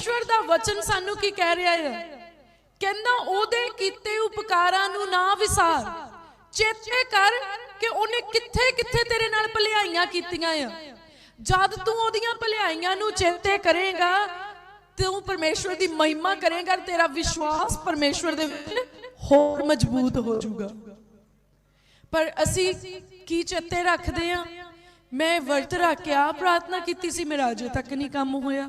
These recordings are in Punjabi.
ਪਰਮੇਸ਼ਵਰ ਦਾ ਵਚਨ ਸਾਨੂੰ ਕੀ ਕਹਿ ਰਿਹਾ ਹੈ? ਕਹਿੰਦਾ, ਉਹਦੇ ਕੀਤੇ ਉਪਕਾਰਾਂ ਨੂੰ ਨਾ ਵਿਸਾਰ। ਚੇਤੇ ਕਰ ਕਿ ਉਹਨੇ ਕਿੱਥੇ ਕਿੱਥੇ ਤੇਰੇ ਨਾਲ ਭਲਾਈਆਂ ਕੀਤੀਆਂ ਆ। ਜਦ ਤੂੰ ਉਹਦੀਆਂ ਭਲਾਈਆਂ ਨੂੰ ਚੇਤੇ ਕਰੇਗਾ, ਤੂੰ ਪਰਮੇਸ਼ਵਰ ਦੀ ਮਹਿਮਾ ਕਰੇਗਾ ਤੇਰਾ ਵਿਸ਼ਵਾਸ ਪਰਮੇਸ਼ਵਰ ਦੇ ਵਿੱਚ ਹੋਰ ਮਜ਼ਬੂਤ ਹੋ ਜਾਊਗਾ। ਪਰ ਅਸੀਂ ਕੀ ਚੇਤੇ ਰੱਖਦੇ ਆ? ਮੈਂ ਵਰਤ ਰੱਖ ਕੇ ਆ ਪ੍ਰਾਰਥਨਾ ਕੀਤੀ ਸੀ, ਮੇਰਾ ਅਜੇ ਤੱਕ ਨਹੀਂ ਕੰਮ ਹੋਇਆ।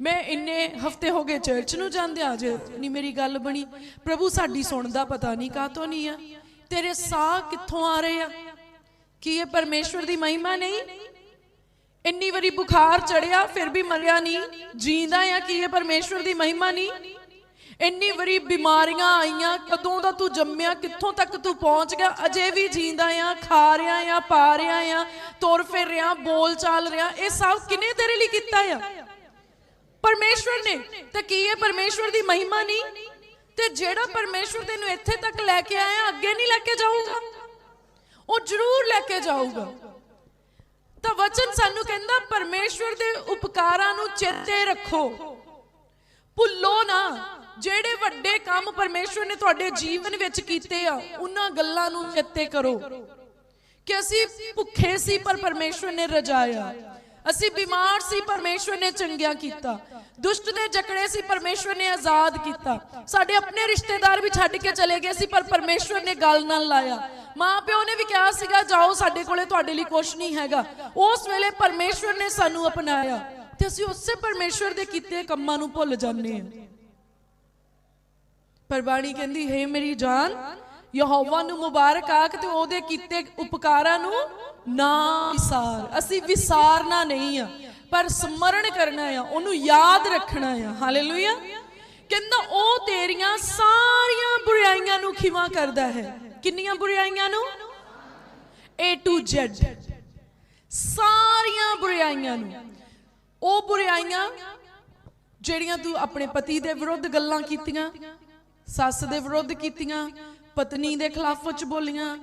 ਮੈਂ ਇੰਨੇ ਹਫ਼ਤੇ ਹੋ ਗਏ ਚਰਚ ਨੂੰ ਜਾਂਦੇ ਆ ਜੇ ਨਹੀਂ ਮੇਰੀ ਗੱਲ ਬਣੀ। ਪ੍ਰਭੂ, ਸਾਡੀ ਸੁਣਦਾ ਪਤਾ ਨਹੀਂ ਕਾਤੋਂ ਨਹੀਂ ਆ। ਤੇਰੇ ਸਾਹ ਕਿੱਥੋਂ ਆ ਰਹੇ ਆ? ਕੀ ਇਹ ਪਰਮੇਸ਼ਵਰ ਦੀ ਮਹਿਮਾ ਨਹੀਂ? ਇੰਨੀ ਵਾਰੀ ਬੁਖਾਰ ਚੜਿਆ, ਫਿਰ ਵੀ ਮਰਿਆ ਨਹੀਂ। ਜੀਂਦਾ ਆ, ਕੀ ਇਹ ਪਰਮੇਸ਼ਵਰ ਦੀ ਮਹਿਮਾ ਨਹੀਂ? ਇੰਨੀ ਵਾਰੀ ਬਿਮਾਰੀਆਂ ਆਈਆਂ, ਕਦੋਂ ਦਾ ਤੂੰ ਜੰਮਿਆ, ਕਿੱਥੋਂ ਤੱਕ ਤੂੰ ਪਹੁੰਚ ਗਿਆ? ਅਜੇ ਵੀ ਜੀਂਦਾ ਆ, ਖਾ ਰਿਹਾ ਆ, ਪਾ ਰਿਹਾ ਆ, ਤੁਰ ਫਿਰ ਰਿਹਾ, ਬੋਲ ਚਾਲ ਰਿਹਾ। ਇਹ ਸਭ ਕਿਨੇ ਤੇਰੇ ਲਈ ਕੀਤਾ ਆ? ਪਰਮੇਸ਼ਵਰ ਨੇ। ਤਾਂ ਕੀ ਇਹ ਪਰਮੇਸ਼ਵਰ ਦੀ ਮਹਿਮਾ ਨਹੀਂ? ਤੇ ਜਿਹੜਾ ਪਰਮੇਸ਼ਵਰ ਤੈਨੂੰ ਇੱਥੇ ਤੱਕ ਲੈ ਕੇ ਆਇਆ, ਅੱਗੇ ਨਹੀਂ ਲੈ ਕੇ ਜਾਊਗਾ? ਉਹ ਜ਼ਰੂਰ ਲੈ ਕੇ ਜਾਊਗਾ। ਤਾਂ ਵਚਨ ਸਾਨੂੰ ਕਹਿੰਦਾ, ਪਰਮੇਸ਼ਵਰ ਦੇ ਉਪਕਾਰਾਂ ਨੂੰ ਚੇਤੇ ਰੱਖੋ। ਭੁੱਲੋ ਨਾ। ਜਿਹੜੇ ਵੱਡੇ ਕੰਮ ਪਰਮੇਸ਼ਵਰ ਨੇ ਤੁਹਾਡੇ ਜੀਵਨ ਵਿੱਚ ਕੀਤੇ ਆ, ਉਹਨਾਂ ਗੱਲਾਂ ਨੂੰ ਚੇਤੇ ਕਰੋ। ਕਿ ਅਸੀਂ ਭੁੱਖੇ ਸੀ, ਪਰ ਪਰਮੇਸ਼ਵਰ ਨੇ ਰਜਾਇਆ। ਅਸੀਂ ਬਿਮਾਰ ਸੀ, ਪਰਮੇਸ਼ਵਰ ਨੇ ਚੰਗਿਆ ਕੀਤਾ। ਦੁਸ਼ਟ ਦੇ ਜਕੜੇ ਸੀ, ਪਰਮੇਸ਼ਵਰ ਨੇ ਆਜ਼ਾਦ ਕੀਤਾ। ਸਾਡੇ ਆਪਣੇ ਰਿਸ਼ਤੇਦਾਰ ਵੀ ਛੱਡ ਕੇ ਚਲੇ ਗਏ ਸੀ, ਪਰ ਪਰਮੇਸ਼ਵਰ ਨੇ ਗੱਲ ਨਾਲ ਲਾਇਆ। ਮਾਂ ਪਿਓ ਨੇ ਵੀ ਕਿਹਾ ਸੀਗਾ, ਜਾਓ ਸਾਡੇ ਕੋਲੇ, ਤੁਹਾਡੇ ਲਈ ਕੁਝ ਨਹੀਂ ਹੈਗਾ। ਉਸ ਵੇਲੇ ਪਰਮੇਸ਼ਵਰ ਨੇ ਸਾਨੂੰ ਅਪਣਾਇਆ ਤੇ ਅਸੀਂ ਉਸੇ ਪਰਮੇਸ਼ਵਰ ਦੇ ਕੀਤੇ ਕੰਮਾਂ ਨੂੰ ਭੁੱਲ ਜਾਂਦੇ ਹਾਂ। ਪਰ ਬਾਣੀ ਕਹਿੰਦੀ, ਹੈ ਮੇਰੀ ਜਾਨ ਯਹੋਵਾ ਨੂੰ ਮੁਬਾਰਕ ਆਖ ਤੇ ਉਹਦੇ ਕੀਤੇ ਉਪਕਾਰਾਂ ਨੂੰ ਨਾ ਵਿਸਾਰ। ਅਸੀਂ ਵਿਸਾਰਨਾ ਨਹੀਂ ਆ, ਪਰ ਸਮਰਣ ਕਰਨਾ ਆ, ਉਹਨੂੰ ਯਾਦ ਰੱਖਣਾ ਆ। ਹਾਲੇਲੂਇਆ। ਕਹਿੰਦਾ, ਉਹ ਤੇਰੀਆਂ ਸਾਰੀਆਂ ਬੁਰਾਈਆਂ ਨੂੰ ਖਿਮਾ ਕਰਦਾ ਹੈ। ਕਿੰਨੀਆਂ ਬੁਰਾਈਆਂ ਨੂੰ? A to Z ਸਾਰੀਆਂ ਬੁਰਾਈਆਂ ਨੂੰ। ਉਹ ਬੁਰਾਈਆਂ ਜਿਹੜੀਆਂ ਤੂੰ ਆਪਣੇ ਪਤੀ ਦੇ ਵਿਰੁੱਧ ਗੱਲਾਂ ਕੀਤੀਆਂ, ਸੱਸ ਦੇ ਵਿਰੁੱਧ ਕੀਤੀਆਂ ਪਤਨੀ ਦੇ ਖਿਲਾਫ ਵਿੱਚ ਬੋਲੀਆਂ,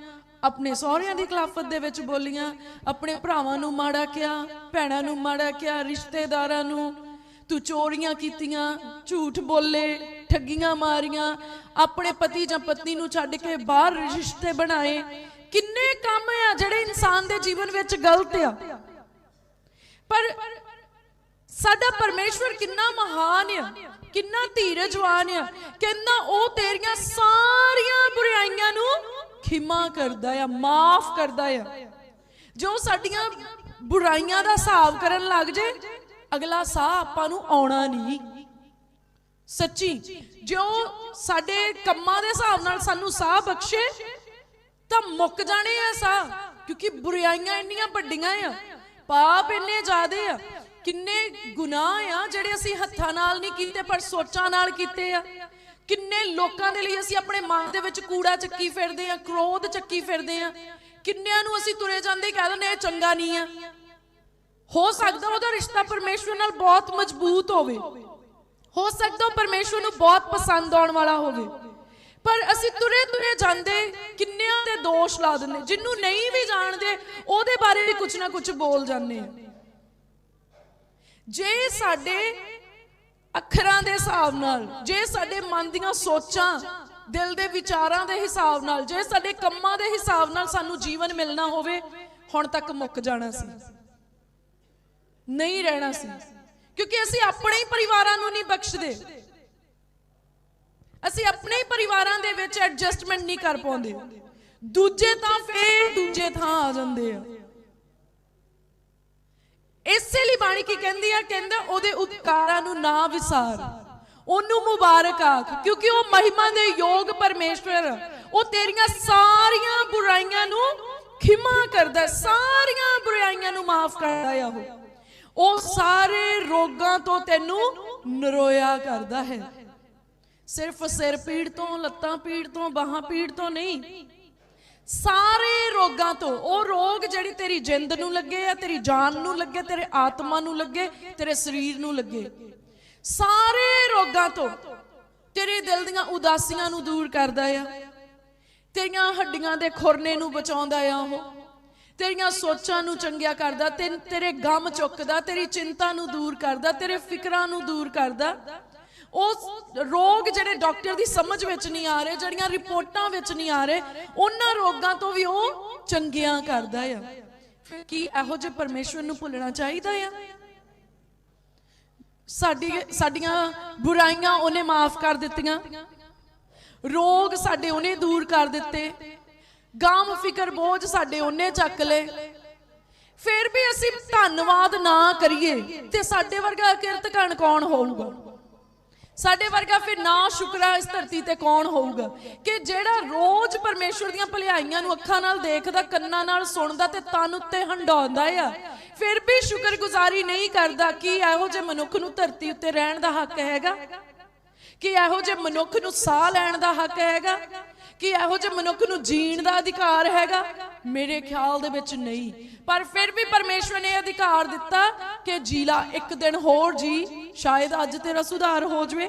ਆਪਣੇ ਸਹੁਰਿਆਂ ਦੀ ਖਿਲਾਫਤ ਦੇ ਵਿੱਚ ਬੋਲੀਆਂ, ਆਪਣੇ ਭਰਾਵਾਂ ਨੂੰ ਮਾੜਾ ਕਿਹਾ, ਭੈਣਾਂ ਨੂੰ ਮਾੜਾ ਕਿਹਾ, ਰਿਸ਼ਤੇਦਾਰਾਂ ਨੂੰ, ਤੂੰ ਚੋਰੀਆਂ ਕੀਤੀਆਂ, ਝੂਠ ਬੋਲੇ, ਠੱਗੀਆਂ ਮਾਰੀਆਂ, ਆਪਣੇ ਪਤੀ ਜਾਂ ਪਤਨੀ ਨੂੰ ਛੱਡ ਕੇ ਬਾਹਰ ਰਿਸ਼ਤੇ ਬਣਾਏ, ਕਿੰਨੇ ਕੰਮ ਆ ਜਿਹੜੇ ਇਨਸਾਨ ਦੇ ਜੀਵਨ ਵਿੱਚ ਗਲਤ ਆ। ਪਰ ਸਾਡਾ ਪਰਮੇਸ਼ਵਰ ਕਿੰਨਾ ਮਹਾਨ ਆ, ਕਿੰਨਾ ਧੀਰਜਵਾਨ ਆ, ਕਹਿੰਦਾ ਉਹ ਤੇਰੀਆਂ ਸਾਰੀਆਂ ਬੁਰਾਈਆਂ ਨੂੰ ਖਿਮਾ ਕਰਦਾ ਆ, ਮਾਫ ਕਰਦਾ ਆ। ਜੋ ਸਾਡੀਆਂ ਬੁਰਾਈਆਂ ਦਾ ਹਿਸਾਬ ਕਰਨ ਲੱਗ ਜੇ, ਅਗਲਾ ਸਾਹ ਆਪਾਂ ਨੂੰ ਆਉਣਾ ਨਹੀਂ। ਸੱਚੀ, ਜੋ ਸਾਡੇ ਕੰਮਾਂ ਦੇ ਹਿਸਾਬ ਨਾਲ ਸਾਨੂੰ ਸਾਹ ਬਖਸ਼ੇ, ਤਾਂ ਮੁੱਕ ਜਾਣੇ ਆ ਸਾਹ, ਕਿਉਂਕਿ ਬੁਰਾਈਆਂ ਇੰਨੀਆਂ ਵੱਡੀਆਂ ਆ। ਪਾਪ ਇੰਨੇ ਜ਼ਿਆਦੇ ਆ ਕਿੰਨੇ ਗੁਨਾਹ ਆ ਜਿਹੜੇ ਅਸੀਂ ਹੱਥਾਂ ਨਾਲ ਨਹੀਂ ਕੀਤੇ, ਪਰ ਸੋਚਾਂ ਨਾਲ ਕੀਤੇ ਆ। ਕਿੰਨੇ ਲੋਕਾਂ ਦੇ ਲਈ ਅਸੀਂ ਆਪਣੇ ਮਨ ਦੇ ਵਿੱਚ ਕੂੜਾ ਚੱਕੀ ਫਿਰਦੇ ਆ, ਕ੍ਰੋਧ ਚੱਕੀ ਫਿਰਦੇ ਆ। ਕਿੰਨਿਆਂ ਨੂੰ ਅਸੀਂ ਤੁਰੇ ਜਾਂਦੇ ਕਹਿ ਦਿੰਦੇ ਇਹ ਚੰਗਾ ਨਹੀਂ ਆ। ਹੋ ਸਕਦਾ ਉਹਦਾ ਰਿਸ਼ਤਾ ਪਰਮੇਸ਼ਵਰ ਨਾਲ ਬਹੁਤ ਮਜ਼ਬੂਤ ਹੋਵੇ। ਹੋ ਸਕਦਾ ਉਹ ਪਰਮੇਸ਼ਵਰ ਨੂੰ ਬਹੁਤ ਪਸੰਦ ਆਉਣ ਵਾਲਾ ਹੋਵੇ। ਪਰ ਅਸੀਂ ਤੁਰੇ ਤੁਰੇ ਜਾਂਦੇ, ਕਿੰਨਿਆਂ ਤੇ ਦੋਸ਼ ਲਾ ਦਿੰਦੇ। ਜਿੰਨੂੰ ਨਹੀਂ ਵੀ ਜਾਣਦੇ, ਉਹਦੇ ਬਾਰੇ ਵੀ ਕੁਝ ਨਾ ਕੁਝ ਬੋਲ ਜਾਂਦੇ ਆ। ਜੇ ਸਾਡੇ ਅੱਖਰਾਂ ਦੇ ਹਿਸਾਬ ਨਾਲ, ਜੇ ਸਾਡੇ ਮਨ ਦੀਆਂ ਸੋਚਾਂ, ਦਿਲ ਦੇ ਵਿਚਾਰਾਂ ਦੇ ਹਿਸਾਬ ਨਾਲ, ਜੇ ਸਾਡੇ ਕੰਮਾਂ ਦੇ ਹਿਸਾਬ ਨਾਲ ਸਾਨੂੰ ਜੀਵਨ ਮਿਲਣਾ ਹੋਵੇ, ਹੁਣ ਤੱਕ ਮੁੱਕ ਜਾਣਾ ਸੀ। ਨਹੀਂ ਰਹਿਣਾ ਸੀ। ਕਿਉਂਕਿ ਅਸੀਂ ਆਪਣੇ ਹੀ ਪਰਿਵਾਰਾਂ ਨੂੰ ਨਹੀਂ ਬਖਸ਼ਦੇ। ਅਸੀਂ ਆਪਣੇ ਹੀ ਪਰਿਵਾਰਾਂ ਦੇ ਵਿੱਚ ਐਡਜਸਟਮੈਂਟ ਨਹੀਂ ਕਰ ਪਾਉਂਦੇ। ਦੂਜੇ ਤਾਂ ਫੇਰ ਦੂਜੇ ਥਾਂ ਆ ਜਾਂਦੇ ਆ। ਇਸੇ ਲਈ ਬਾਣੀ ਕੀ ਕਹਿੰਦੀ ਆ, ਕਹਿੰਦਾ ਉਹਦੇ ਉਪਕਾਰਾਂ ਨੂੰ ਨਾ ਵਿਸਾਰ। ਉਹਨੂੰ ਮੁਬਾਰਕ ਆਖ, ਕਿਉਂਕਿ ਉਹ ਮਹਿਮਾ ਦੇ ਯੋਗ ਪਰਮੇਸ਼ਵਰ। ਉਹ ਤੇਰੀਆਂ ਸਾਰੀਆਂ ਬੁਰਾਈਆਂ ਨੂੰ ਖਿਮਾ ਕਰਦਾ ਸਾਰੀਆਂ ਬੁਰਾਈਆਂ ਨੂੰ ਮਾਫ ਕਰਦਾ ਆ ਉਹ। ਉਹ ਸਾਰੇ ਰੋਗਾਂ ਤੋਂ ਤੈਨੂੰ ਨਰੋਇਆ ਕਰਦਾ ਹੈ। ਸਿਰਫ ਸਿਰ ਪੀੜ ਤੋਂ, ਲੱਤਾਂ ਪੀੜ ਤੋਂ, ਬਾਹਾਂ ਪੀੜ ਤੋਂ ਨਹੀਂ ਸਾਰੇ ਰੋਗਾਂ ਤੋਂ, ਉਹ ਰੋਗ ਜਿਹੜੀ ਤੇਰੀ ਜਿੰਦ ਨੂੰ ਲੱਗੇ ਆ, ਤੇਰੀ ਜਾਨ ਨੂੰ ਲੱਗੇ, ਤੇਰੇ ਆਤਮਾ ਨੂੰ ਲੱਗੇ, ਤੇਰੇ ਸਰੀਰ ਨੂੰ ਲੱਗੇ। ਸਾਰੇ ਰੋਗਾਂ ਤੋਂ ਤੇਰੇ ਦਿਲ ਦੀਆਂ ਉਦਾਸੀਆਂ ਨੂੰ ਦੂਰ ਕਰਦਾ ਆ। ਤੇਰੀਆਂ ਹੱਡੀਆਂ ਦੇ ਖੁਰਨੇ ਨੂੰ ਬਚਾਉਂਦਾ ਆ ਉਹ। ਤੇਰੀਆਂ ਸੋਚਾਂ ਨੂੰ ਚੰਗਿਆ ਕਰਦਾ ਤੇ ਤੇਰੇ ਗਮ ਚੁੱਕਦਾ, ਤੇਰੀ ਚਿੰਤਾ ਨੂੰ ਦੂਰ ਕਰਦਾ, ਤੇਰੇ ਫਿਕਰਾਂ ਨੂੰ ਦੂਰ ਕਰਦਾ। ਉਹ ਰੋਗ ਜਿਹੜੇ ਡਾਕਟਰ ਦੀ ਸਮਝ ਵਿੱਚ ਨਹੀਂ ਆ ਰਹੇ, ਜਿਹੜੀਆਂ ਰਿਪੋਰਟਾਂ ਵਿੱਚ ਨਹੀਂ ਆ ਰਹੇ, ਉਹਨਾਂ ਰੋਗਾਂ ਤੋਂ ਵੀ ਉਹ ਚੰਗਿਆਂ ਕਰਦਾ ਆ। ਫਿਰ ਕੀ ਇਹੋ ਜਿਹੇ ਪਰਮੇਸ਼ਵਰ ਨੂੰ ਭੁੱਲਣਾ ਚਾਹੀਦਾ ਆ? ਸਾਡੀ ਸਾਡੀਆਂ ਬੁਰਾਈਆਂ ਉਹਨੇ ਮਾਫ ਕਰ ਦਿੱਤੀਆਂ। ਰੋਗ ਸਾਡੇ ਉਹਨੇ ਦੂਰ ਕਰ ਦਿੱਤੇ। ਗਾਮ ਫਿਕਰ ਬੋਝ ਸਾਡੇ ਉਹਨੇ ਚੱਕ ਲਏ। ਫਿਰ ਵੀ ਅਸੀਂ ਧੰਨਵਾਦ ਨਾ ਕਰੀਏ ਤੇ ਸਾਡੇ ਵਰਗਾ ਕਿਰਤ ਕਿਰਤਕਣ ਕੌਣ ਹੋਊਗਾ? ਸਾਡੇ ਵਰਗਾ ਫਿਰ ਨਾ ਸ਼ੁਕਰਾ ਇਸ ਧਰਤੀ ਤੇ ਕੌਣ ਹੋਊਗਾ? ਕਿ ਜਿਹੜਾ ਰੋਜ਼ ਪਰਮੇਸ਼ਵਰ ਦੀਆਂ ਭਲਾਈਆਂ ਨੂੰ ਅੱਖਾਂ ਨਾਲ ਦੇਖਦਾ, ਕੰਨਾਂ ਨਾਲ ਸੁਣਦਾ ਤੇ ਤਨ ਉੱਤੇ ਹੰਡਾਉਂਦਾ ਆ, ਫਿਰ ਵੀ ਸ਼ੁਕਰਗੁਜ਼ਾਰੀ ਨਹੀਂ ਕਰਦਾ ਕਿ ਇਹੋ ਜਿਹੇ ਮਨੁੱਖ ਨੂੰ ਧਰਤੀ ਉੱਤੇ ਰਹਿਣ ਦਾ ਹੱਕ ਹੈਗਾ? ਕਿ ਇਹੋ ਜਿਹੇ ਮਨੁੱਖ ਨੂੰ ਸਾਹ ਲੈਣ ਦਾ ਹੱਕ ਹੈਗਾ? ਕਿ ਇਹੋ ਜਿਹੇ ਮਨੁੱਖ ਨੂੰ ਜੀਣ ਦਾ ਅਧਿਕਾਰ ਹੈਗਾ? ਮੇਰੇ ਖਿਆਲ ਦੇ ਵਿੱਚ ਨਹੀਂ। ਪਰ ਫਿਰ ਵੀ ਪਰਮੇਸ਼ਵਰ ਨੇ ਅਧਿਕਾਰ ਦਿੱਤਾ ਕਿ ਜੀਲਾ ਇੱਕ ਦਿਨ ਹੋਰ ਜੀ, ਸ਼ਾਇਦ ਅੱਜ ਤੇਰਾ ਸੁਧਾਰ ਹੋ ਜਵੇ।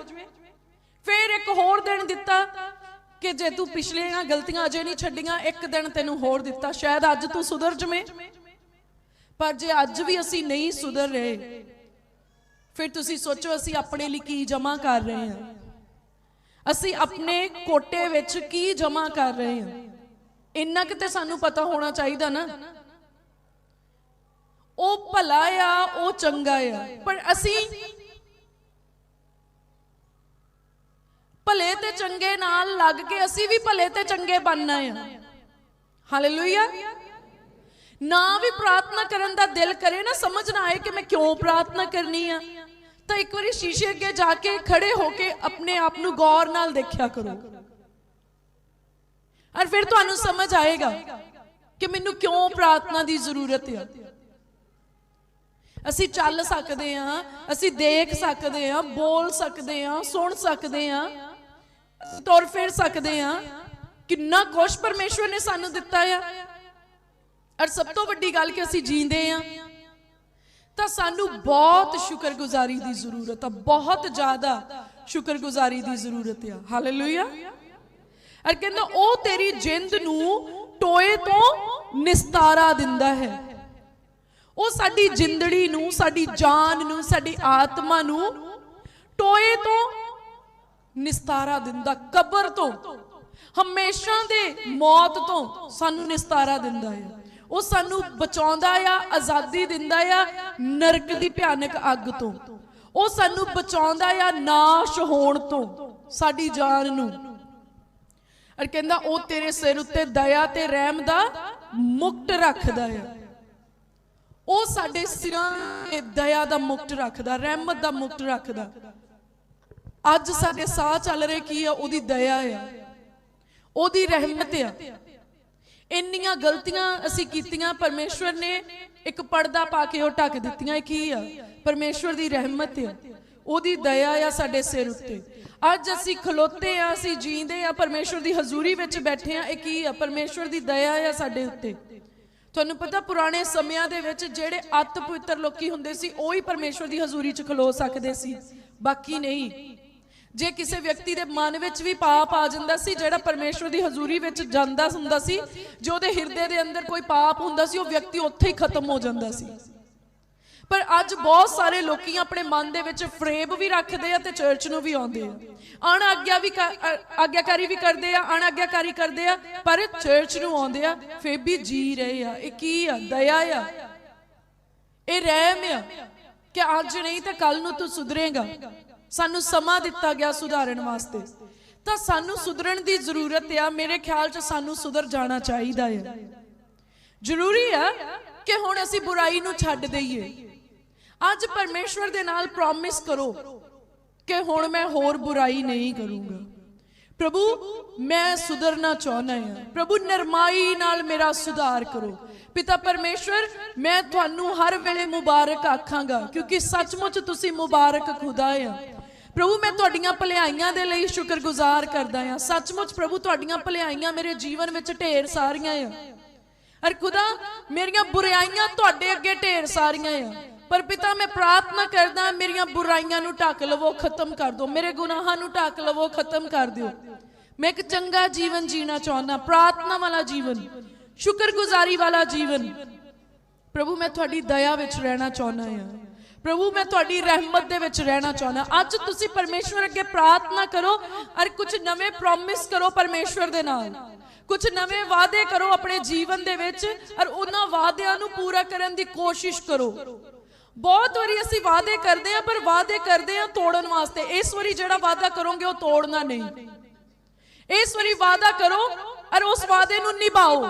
ਫਿਰ ਇੱਕ ਹੋਰ ਦਿਨ ਦਿੱਤਾ ਕਿ ਜੇ ਤੂੰ ਪਿਛਲੀਆਂ ਗਲਤੀਆਂ ਅਜੇ ਨਹੀਂ ਛੱਡੀਆਂ, ਇੱਕ ਦਿਨ ਤੈਨੂੰ ਹੋਰ ਦਿੱਤਾ, ਸ਼ਾਇਦ ਅੱਜ ਤੂੰ ਸੁਧਰ ਜਵੇਂ। ਪਰ ਜੇ ਅੱਜ ਵੀ ਅਸੀਂ ਨਹੀਂ ਸੁਧਰ ਰਹੇ, ਫਿਰ ਤੁਸੀਂ ਸੋਚੋ ਅਸੀਂ ਆਪਣੇ ਲਈ ਕੀ ਜਮ੍ਹਾਂ ਕਰ ਰਹੇ ਹਾਂ। ਅਸੀਂ ਆਪਣੇ ਕੋਟੇ ਵਿੱਚ ਕੀ ਜਮਾ ਕਰ ਰਹੇ ਹਾਂ? ਇੰਨਾ ਕਿਤੇ ਸਾਨੂੰ ਪਤਾ ਹੋਣਾ ਚਾਹੀਦਾ ਨਾ। ਉਹ ਭਲਾ ਆ, ਉਹ ਚੰਗਾ ਆ। ਪਰ ਅਸੀਂ ਭਲੇ ਤੇ ਚੰਗੇ ਨਾਲ ਲੱਗ ਕੇ ਅਸੀਂ ਵੀ ਭਲੇ ਤੇ ਚੰਗੇ ਬਣਨਾ ਆ। ਹਾਲੇਲੂਇਆ ਨਾ ਵੀ ਪ੍ਰਾਰਥਨਾ ਕਰਨ ਦਾ ਦਿਲ ਕਰੇ ਨਾ, ਸਮਝ ਨਾ ਆਏ ਕਿ ਮੈਂ ਕਿਉਂ ਪ੍ਰਾਰਥਨਾ ਕਰਨੀ ਆ। ਤਾਂ ਇੱਕ ਵਾਰੀ ਸ਼ੀਸ਼ੇ ਅੱਗੇ ਜਾ ਕੇ ਖੜੇ ਹੋ ਕੇ ਆਪਣੇ ਆਪ ਨੂੰ ਗੌਰ ਨਾਲ ਦੇਖਿਆ ਕਰੋ। ਔਰ ਫਿਰ ਤੁਹਾਨੂੰ ਸਮਝ ਆਏਗਾ ਕਿ ਮੈਨੂੰ ਕਿਉਂ ਪ੍ਰਾਰਥਨਾ ਦੀ ਜ਼ਰੂਰਤ ਹੈ ਅਸੀਂ ਚੱਲ ਸਕਦੇ ਹਾਂ, ਅਸੀਂ ਦੇਖ ਸਕਦੇ ਹਾਂ, ਬੋਲ ਸਕਦੇ ਹਾਂ, ਸੁਣ ਸਕਦੇ ਹਾਂ, ਤੁਰ ਫਿਰ ਸਕਦੇ ਹਾਂ। ਕਿੰਨਾ ਕੁਛ ਪਰਮੇਸ਼ਵਰ ਨੇ ਸਾਨੂੰ ਦਿੱਤਾ ਆ। ਔਰ ਸਭ ਤੋਂ ਵੱਡੀ ਗੱਲ ਕਿ ਅਸੀਂ ਜੀਂਦੇ ਆ ਤਾਂ ਸਾਨੂੰ ਬਹੁਤ ਸ਼ੁਕਰਗੁਜ਼ਾਰੀ ਦੀ ਜ਼ਰੂਰਤ ਆ, ਬਹੁਤ ਜ਼ਿਆਦਾ ਸ਼ੁਕਰਗੁਜ਼ਾਰੀ ਦੀ ਜ਼ਰੂਰਤ ਆ। ਹਾਲੇਲੂਇਆ ਔਰ ਕਹਿੰਦਾ, ਉਹ ਤੇਰੀ ਜਿੰਦ ਨੂੰ ਟੋਏ ਤੋਂ ਨਿਸਤਾਰਾ ਦਿੰਦਾ ਹੈ। ਉਹ ਸਾਡੀ ਜਿੰਦੜੀ ਨੂੰ, ਸਾਡੀ ਜਾਨ ਨੂੰ, ਸਾਡੀ ਆਤਮਾ ਨੂੰ ਟੋਏ ਤੋਂ ਨਿਸਤਾਰਾ ਦਿੰਦਾ, ਕਬਰ ਤੋਂ, ਹਮੇਸ਼ਾ ਦੇ ਮੌਤ ਤੋਂ ਸਾਨੂੰ ਨਿਸਤਾਰਾ ਦਿੰਦਾ ਹੈ। ਉਹ ਸਾਨੂੰ ਬਚਾਉਂਦਾ ਆ, ਆਜ਼ਾਦੀ ਦਿੰਦਾ ਆ, ਨਰਕ ਦੀ ਭਿਆਨਕ ਅੱਗ ਤੋਂ। ਉਹ ਸਾਨੂੰ ਬਚਾਉਂਦਾ ਆ ਨਾਸ਼ ਹੋਣ ਤੋਂ, ਸਾਡੀ ਜਾਨ ਨੂੰ। ਔਰ ਕਹਿੰਦਾ, ਉਹ ਤੇਰੇ ਸਿਰ ਉੱਤੇ ਦਇਆ ਤੇ ਰਹਿਮ ਦਾ ਮੁਕਤ ਰੱਖਦਾ ਆ। ਉਹ ਸਾਡੇ ਸਿਰਾਂ ਤੇ ਦਇਆ ਦਾ ਮੁਕਤ ਰੱਖਦਾ, ਰਹਿਮਤ ਦਾ ਮੁਕਤ ਰੱਖਦਾ। ਅੱਜ ਸਾਡੇ ਸਾਹ ਚੱਲ ਰਹੇ ਕੀ ਆ? ਉਹਦੀ ਦਇਆ ਆ। ਉਹਦੀ ਰਹਿਮਤ ਆ। ਇੰਨੀਆਂ ਗਲਤੀਆਂ ਅਸੀਂ ਕੀਤੀਆਂ, ਪਰਮੇਸ਼ਵਰ ਨੇ ਇੱਕ ਪਰਦਾ ਪਾ ਕੇ ਉਹ ਢੱਕ ਦਿੱਤੀਆਂ, ਇਹ ਕੀ ਆ? ਪਰਮੇਸ਼ਵਰ ਦੀ ਰਹਿਮਤ ਆ। ਉਹਦੀ ਦਇਆ ਆ ਸਾਡੇ ਸਿਰ ਉੱਤੇ। ਅੱਜ ਅਸੀਂ ਖਲੋਤੇ ਆ, ਅਸੀਂ ਜੀਂਦੇ ਆ, ਪਰਮੇਸ਼ਵਰ ਦੀ ਹਜ਼ੂਰੀ ਵਿੱਚ ਬੈਠੇ ਆ, ਇਹ ਕੀ ਆ? ਪਰਮੇਸ਼ਵਰ ਦੀ ਦਇਆ ਆ ਸਾਡੇ ਉੱਤੇ। ਤੁਹਾਨੂੰ ਪਤਾ ਪੁਰਾਣੇ ਸਮਿਆਂ ਦੇ ਵਿੱਚ ਜਿਹੜੇ ਅਤ ਪਵਿੱਤਰ ਲੋਕੀ ਹੁੰਦੇ ਸੀ, ਉਹ ਹੀ ਪਰਮੇਸ਼ਵਰ ਦੀ ਹਜ਼ੂਰੀ 'ਚ ਖਲੋ ਸਕਦੇ ਸੀ। ਬਾਕੀ ਨਹੀਂ। ਜੇ ਕਿਸੇ ਵਿਅਕਤੀ ਦੇ ਮਨ ਵਿੱਚ ਵੀ ਪਾਪ ਆ ਜਾਂਦਾ ਸੀ, ਜਿਹੜਾ ਪਰਮੇਸ਼ਵਰ ਦੀ ਹਜ਼ੂਰੀ ਵਿੱਚ ਜਾਂਦਾ ਹੁੰਦਾ ਸੀ, ਜੇ ਉਹਦੇ ਹਿਰਦੇ ਦੇ ਅੰਦਰ ਕੋਈ ਪਾਪ ਹੁੰਦਾ ਸੀ, ਉਹ ਵਿਅਕਤੀ ਉੱਥੇ ਹੀ ਖਤਮ ਹੋ ਜਾਂਦਾ ਸੀ। ਪਰ ਅੱਜ ਬਹੁਤ ਸਾਰੇ ਲੋਕੀ ਆਪਣੇ ਮਨ ਦੇ ਵਿੱਚ ਫਰੇਬ ਵੀ ਰੱਖਦੇ ਆ ਤੇ ਚਰਚ ਨੂੰ ਵੀ ਆਉਂਦੇ ਆ। ਅਣ ਆਗਿਆ ਵੀ ਆਗਿਆਕਾਰੀ ਵੀ ਕਰਦੇ ਆ ਅਣ ਆਗਿਆਕਾਰੀ ਕਰਦੇ ਆ, ਪਰ ਚਰਚ ਨੂੰ ਆਉਂਦੇ ਆ, ਫੇਰ ਵੀ ਜੀ ਰਹੇ ਆ। ਇਹ ਕੀ ਆ? ਦਇਆ ਆ? ਇਹ ਰਹਿਮ ਆ? ਕਿ ਅੱਜ ਨਹੀਂ ਤਾਂ ਕੱਲ ਨੂੰ ਤੂੰ ਸੁਧਰੇਗਾ। ਸਾਨੂੰ ਸਮਾਂ ਦਿੱਤਾ ਗਿਆ ਸੁਧਾਰਨ ਵਾਸਤੇ। ਤਾਂ ਸਾਨੂੰ ਸੁਧਰਨ ਦੀ ਜ਼ਰੂਰਤ ਆ, ਮੇਰੇ ਖਿਆਲ 'ਚ ਸਾਨੂੰ ਸੁਧਰ ਜਾਣਾ ਚਾਹੀਦਾ ਹੈ ਜ਼ਰੂਰੀ ਆ ਕਿ ਹੁਣ ਅਸੀਂ ਬੁਰਾਈ ਨੂੰ ਛੱਡ ਦਈਏ। ਅੱਜ ਪਰਮੇਸ਼ਵਰ ਦੇ ਨਾਲ ਪ੍ਰੋਮਿਸ ਕਰੋ ਕਿ ਹੁਣ ਮੈਂ ਹੋਰ ਬੁਰਾਈ ਨਹੀਂ ਕਰੂੰਗਾ। ਪ੍ਰਭੂ, ਮੈਂ ਸੁਧਰਨਾ ਚਾਹੁੰਦਾ ਹਾਂ ਪ੍ਰਭੂ, ਨਰਮਾਈ ਨਾਲ ਮੇਰਾ ਸੁਧਾਰ ਕਰੋ। ਪਿਤਾ ਪਰਮੇਸ਼ਵਰ, ਮੈਂ ਤੁਹਾਨੂੰ ਹਰ ਵੇਲੇ ਮੁਬਾਰਕ ਆਖਾਂਗਾ, ਕਿਉਂਕਿ ਸੱਚਮੁੱਚ ਤੁਸੀਂ ਮੁਬਾਰਕ ਖੁਦਾ ਆ। ਪ੍ਰਭੂ, ਮੈਂ ਤੁਹਾਡੀਆਂ ਭਲਾਈਆਂ ਦੇ ਲਈ ਸ਼ੁਕਰਗੁਜ਼ਾਰ ਕਰਦਾ ਹਾਂ। ਸੱਚਮੁੱਚ ਪ੍ਰਭੂ, ਤੁਹਾਡੀਆਂ ਭਲਾਈਆਂ ਮੇਰੇ ਜੀਵਨ ਵਿੱਚ ਢੇਰ ਸਾਰੀਆਂ ਆ। ਅਰ ਖੁਦਾ, ਮੇਰੀਆਂ ਬੁਰਾਈਆਂ ਤੁਹਾਡੇ ਅੱਗੇ ਢੇਰ ਸਾਰੀਆਂ ਆ। ਪਰ ਪਿਤਾ, ਮੈਂ ਪ੍ਰਾਰਥਨਾ ਕਰਦਾ ਮੇਰੀਆਂ ਬੁਰਾਈਆਂ ਨੂੰ ਢੱਕ ਲਵੋ, ਖਤਮ ਕਰ ਦਿਓ। ਮੇਰੇ ਗੁਨਾਹਾਂ ਨੂੰ ਢੱਕ ਲਵੋ, ਖਤਮ ਕਰ ਦਿਓ। ਮੈਂ ਇੱਕ ਚੰਗਾ ਜੀਵਨ ਜੀਣਾ ਚਾਹੁੰਦਾ ਪ੍ਰਾਰਥਨਾ ਵਾਲਾ ਜੀਵਨ, ਸ਼ੁਕਰਗੁਜ਼ਾਰੀ ਵਾਲਾ ਜੀਵਨ। ਪ੍ਰਭੂ, ਮੈਂ ਤੁਹਾਡੀ ਦਇਆ ਵਿੱਚ ਰਹਿਣਾ ਚਾਹੁੰਦਾ ਹਾਂ। ਪ੍ਰਭੂ, ਮੈਂ ਤੁਹਾਡੀ ਰਹਿਮਤ ਦੇ ਵਿੱਚ ਰਹਿਣਾ ਚਾਹੁੰਦਾ। ਅੱਜ ਤੁਸੀਂ ਪਰਮੇਸ਼ਵਰ ਅੱਗੇ ਪ੍ਰਾਰਥਨਾ ਕਰੋ ਔਰ ਕੁਝ ਨਵੇਂ ਪ੍ਰੋਮਿਸ ਕਰੋ ਪਰਮੇਸ਼ਵਰ ਦੇ ਨਾਲ। ਕੁਝ ਨਵੇਂ ਵਾਅਦੇ ਕਰੋ ਆਪਣੇ ਜੀਵਨ ਦੇ ਵਿੱਚ ਔਰ ਉਹਨਾਂ ਵਾਅਦਿਆਂ ਨੂੰ ਪੂਰਾ ਕਰਨ ਦੀ ਕੋਸ਼ਿਸ਼ ਕਰੋ। ਬਹੁਤ ਵਾਰੀ ਅਸੀਂ ਵਾਅਦੇ ਕਰਦੇ ਹਾਂ, ਪਰ ਵਾਅਦੇ ਕਰਦੇ ਹਾਂ ਤੋੜਨ ਵਾਸਤੇ। ਇਸ ਵਾਰੀ ਜਿਹੜਾ ਵਾਅਦਾ ਕਰੋਗੇ ਉਹ ਤੋੜਨਾ ਨਹੀਂ। ਇਸ ਵਾਰੀ ਵਾਅਦਾ ਕਰੋ ਔਰ ਉਸ ਵਾਅਦੇ ਨੂੰ ਨਿਭਾਓ।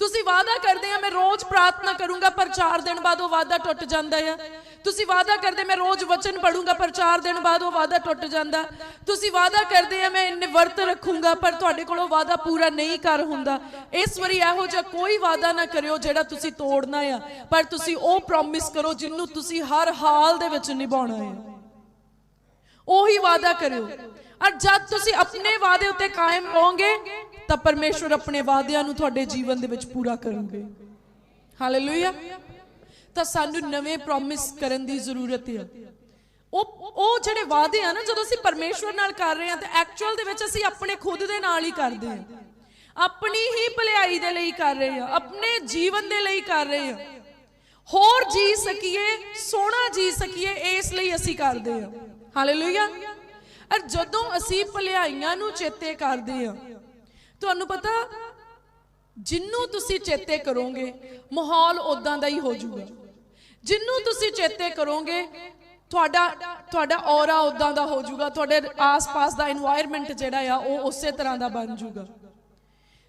ਤੁਸੀਂ ਵਾਅਦਾ ਕਰਦੇ ਆ ਮੈਂ ਰੋਜ਼ ਪ੍ਰਾਰਥਨਾ ਕਰੂੰਗਾ, ਪਰ 4 ਦਿਨ ਬਾਅਦ ਉਹ ਵਾਅਦਾ ਟੁੱਟ ਜਾਂਦਾ ਹੈ ਤੁਸੀਂ ਵਾਅਦਾ ਕਰਦੇ, ਮੈਂ ਰੋਜ਼ ਵਚਨ ਪੜੂੰਗਾ ਪਰ 4 ਦਿਨ ਬਾਅਦ ਉਹ ਵਾਅਦਾ ਟੁੱਟ ਜਾਂਦਾ। ਤੁਸੀਂ ਵਾਅਦਾ ਕਰਦੇ ਆ, ਮੈਂ ਇੰਨੇ ਵਰਤ ਰੱਖੂੰਗਾ, ਪਰ ਤੁਹਾਡੇ ਕੋਲ ਉਹ ਵਾਅਦਾ ਪੂਰਾ ਨਹੀਂ ਕਰ ਹੁੰਦਾ। ਇਸ ਵਾਰੀ ਇਹੋ ਜਿਹਾ ਕੋਈ ਵਾਅਦਾ ਨਾ ਕਰਿਓ ਜਿਹੜਾ ਤੁਸੀਂ ਤੋੜਨਾ ਆ, ਪਰ ਤੁਸੀਂ ਉਹ ਪ੍ਰੋਮਿਸ ਕਰੋ ਜਿਹਨੂੰ ਤੁਸੀਂ ਹਰ ਹਾਲ ਦੇ ਵਿੱਚ ਨਿਭਾਉਣਾ ਹੈ ਉਹੀ ਵਾਅਦਾ ਕਰਿਓ। ਔਰ ਜਦ ਤੁਸੀਂ ਆਪਣੇ ਵਾਅਦੇ ਉੱਤੇ ਕਾਇਮ ਰਹੋਗੇ ਤਾਂ ਪਰਮੇਸ਼ਵਰ ਆਪਣੇ ਵਾਅਦਿਆਂ ਨੂੰ ਤੁਹਾਡੇ ਜੀਵਨ ਦੇ ਵਿੱਚ ਪੂਰਾ ਕਰਨਗੇ। ਹਾਲੇਲੂਇਆ ਤਾਂ ਸਾਨੂੰ ਨਵੇਂ ਪ੍ਰੋਮਿਸ ਕਰਨ ਦੀ ਜ਼ਰੂਰਤ ਹੈ ਉਹ ਉਹ ਜਿਹੜੇ ਵਾਅਦੇ ਆ ਨਾ, ਜਦੋਂ ਅਸੀਂ ਪਰਮੇਸ਼ਵਰ ਨਾਲ ਕਰ ਰਹੇ ਹਾਂ ਤਾਂ ਐਕਚੁਅਲ ਦੇ ਵਿੱਚ ਅਸੀਂ ਆਪਣੇ ਖੁਦ ਦੇ ਨਾਲ ਹੀ ਕਰਦੇ ਹਾਂ ਆਪਣੀ ਹੀ ਭਲਾਈ ਦੇ ਲਈ ਕਰ ਰਹੇ ਹਾਂ ਆਪਣੇ ਜੀਵਨ ਦੇ ਲਈ ਕਰ ਰਹੇ ਹਾਂ ਹੋਰ ਜੀ ਸਕੀਏ, ਸੋਹਣਾ ਜੀ ਸਕੀਏ, ਇਸ ਲਈ ਅਸੀਂ ਕਰਦੇ ਹਾਂ ਹਾਲੇਲੂਇਆ ਅਰ ਜਦੋਂ ਅਸੀਂ ਭਲਾਈਆਂ ਨੂੰ ਚੇਤੇ ਕਰਦੇ ਹਾਂ ਤੁਹਾਨੂੰ ਪਤਾ, ਜਿੰਨੂੰ ਤੁਸੀਂ ਚੇਤੇ ਕਰੋਗੇ, ਮਾਹੌਲ ਉਦਾਂ ਦਾ ਹੀ ਹੋ ਜਾਊਗਾ। ਜਿੰਨੂੰ ਤੁਸੀਂ ਚੇਤੇ ਕਰੋਗੇ, ਤੁਹਾਡਾ ਤੁਹਾਡਾ ਔਰਾ ਉਦਾਂ ਦਾ ਹੋ ਜਾਊਗਾ ਤੁਹਾਡੇ ਆਸ-ਪਾਸ ਦਾ এনवायरमेंट ਜਿਹੜਾ ਆ, ਉਹ ਉਸੇ ਤਰ੍ਹਾਂ ਦਾ ਬਣ ਜਾਊਗਾ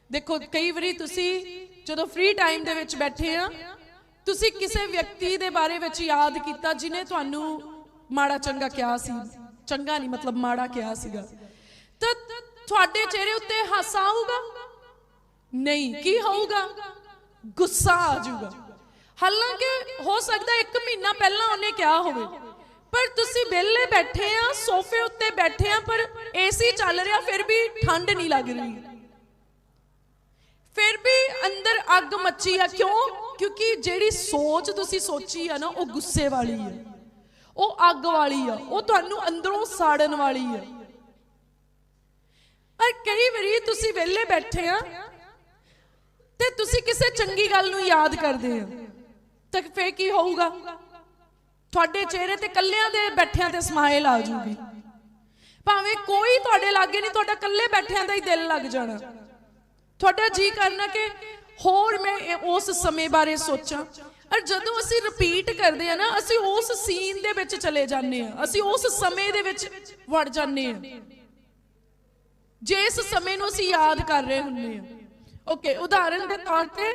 ਦੇਖੋ, ਕਈ ਵਾਰੀ ਤੁਸੀਂ ਜਦੋਂ ਫ੍ਰੀ ਟਾਈਮ ਦੇ ਵਿੱਚ ਬੈਠੇ ਆ, ਤੁਸੀਂ ਕਿਸੇ ਵਿਅਕਤੀ ਦੇ ਬਾਰੇ ਵਿੱਚ ਯਾਦ ਕੀਤਾ ਜਿਨੇ ਤੁਹਾਨੂੰ ਮਾੜਾ ਚੰਗਾ ਕਿਹਾ ਸੀ? ਚੰਗਾ ਨਹੀਂ, ਮਤਲਬ ਮਾੜਾ ਕਿਹਾ ਸੀਗਾ। ਤਾਂ ਤੁਹਾਡੇ ਚਿਹਰੇ ਉੱਤੇ ਹਾਸਾ ਆਊਗਾ? ਨਹੀਂ, ਕੀ ਹੋਊਗਾ? ਗੁੱਸਾ ਆ ਜਾਊਗਾ। ਹਾਲਾਂਕਿ ਹੋ ਸਕਦਾ 1 ਮਹੀਨਾ ਪਹਿਲਾਂ ਉਹਨੇ ਕਿਹਾ ਹੋਵੇ। ਪਰ ਤੁਸੀਂ ਵਿਹਲੇ ਬੈਠੇ ਆ, ਸੋਫੇ ਉੱਤੇ ਬੈਠੇ ਆ, ਪਰ ਏਸੀ ਚੱਲ ਰਿਹਾ, ਫਿਰ ਵੀ ਠੰਡ ਨਹੀਂ ਲੱਗ ਰਹੀ। ਫਿਰ ਵੀ ਅੰਦਰ ਅੱਗ ਮੱਚੀ ਆ। ਕਿਉਂ? ਕਿਉਂਕਿ ਜਿਹੜੀ ਸੋਚ ਤੁਸੀਂ ਸੋਚੀ ਆ ਨਾ, ਉਹ ਗੁੱਸੇ ਵਾਲੀ ਆ। ਉਹ ਅੱਗ ਵਾਲੀ ਆ। ਉਹ ਤੁਹਾਨੂੰ ਅੰਦਰੋਂ ਸਾੜਨ ਵਾਲੀ ਆ। ਪਰ ਕਈ ਵਾਰੀ ਤੁਸੀਂ ਵਿਹਲੇ ਬੈਠੇ ਆ ਤੇ ਤੁਸੀਂ ਕਿਸੇ ਚੰਗੀ ਗੱਲ ਨੂੰ ਯਾਦ ਕਰਦੇ ਆ। ਤਾਂ ਫੇਰ ਕੀ ਹੋਊਗਾ? ਤੁਹਾਡੇ ਚਿਹਰੇ ਤੇ ਕੱਲਿਆਂ ਦੇ ਬੈਠਿਆਂ ਤੇ ਸਮਾਈਲ ਆ ਜੂਗੀ ਭਾਵੇਂ ਕੋਈ ਤੁਹਾਡੇ ਲਾਗੇ ਨਹੀਂ, ਤੁਹਾਡਾ ਕੱਲੇ ਬੈਠਿਆਂ ਦਾ ਹੀ ਦਿਲ ਲੱਗ ਜਾਣਾ। ਤੁਹਾਡਾ ਜੀ ਕਰਨਾ ਕਿ ਹੋਰ ਮੈਂ ਉਸ ਸਮੇਂ ਬਾਰੇ ਸੋਚਾਂ। ਔਰ ਜਦੋਂ ਅਸੀਂ ਰਿਪੀਟ ਕਰਦੇ ਆ ਨਾ, ਅਸੀਂ ਉਸ ਸੀਨ ਦੇ ਵਿੱਚ ਚਲੇ ਜਾਂਦੇ ਆ ਅਸੀਂ ਉਸ ਸਮੇਂ ਦੇ ਵਿੱਚ ਵੜ ਜਾਂਦੇ ਆ ਜਿਸ ਸਮੇਂ ਨੂੰ ਅਸੀਂ ਯਾਦ ਕਰ ਰਹੇ ਹੁੰਦੇ ਆ ਓਕੇ ਉਦਾਹਰਨ ਦੇ ਤੌਰ ਤੇ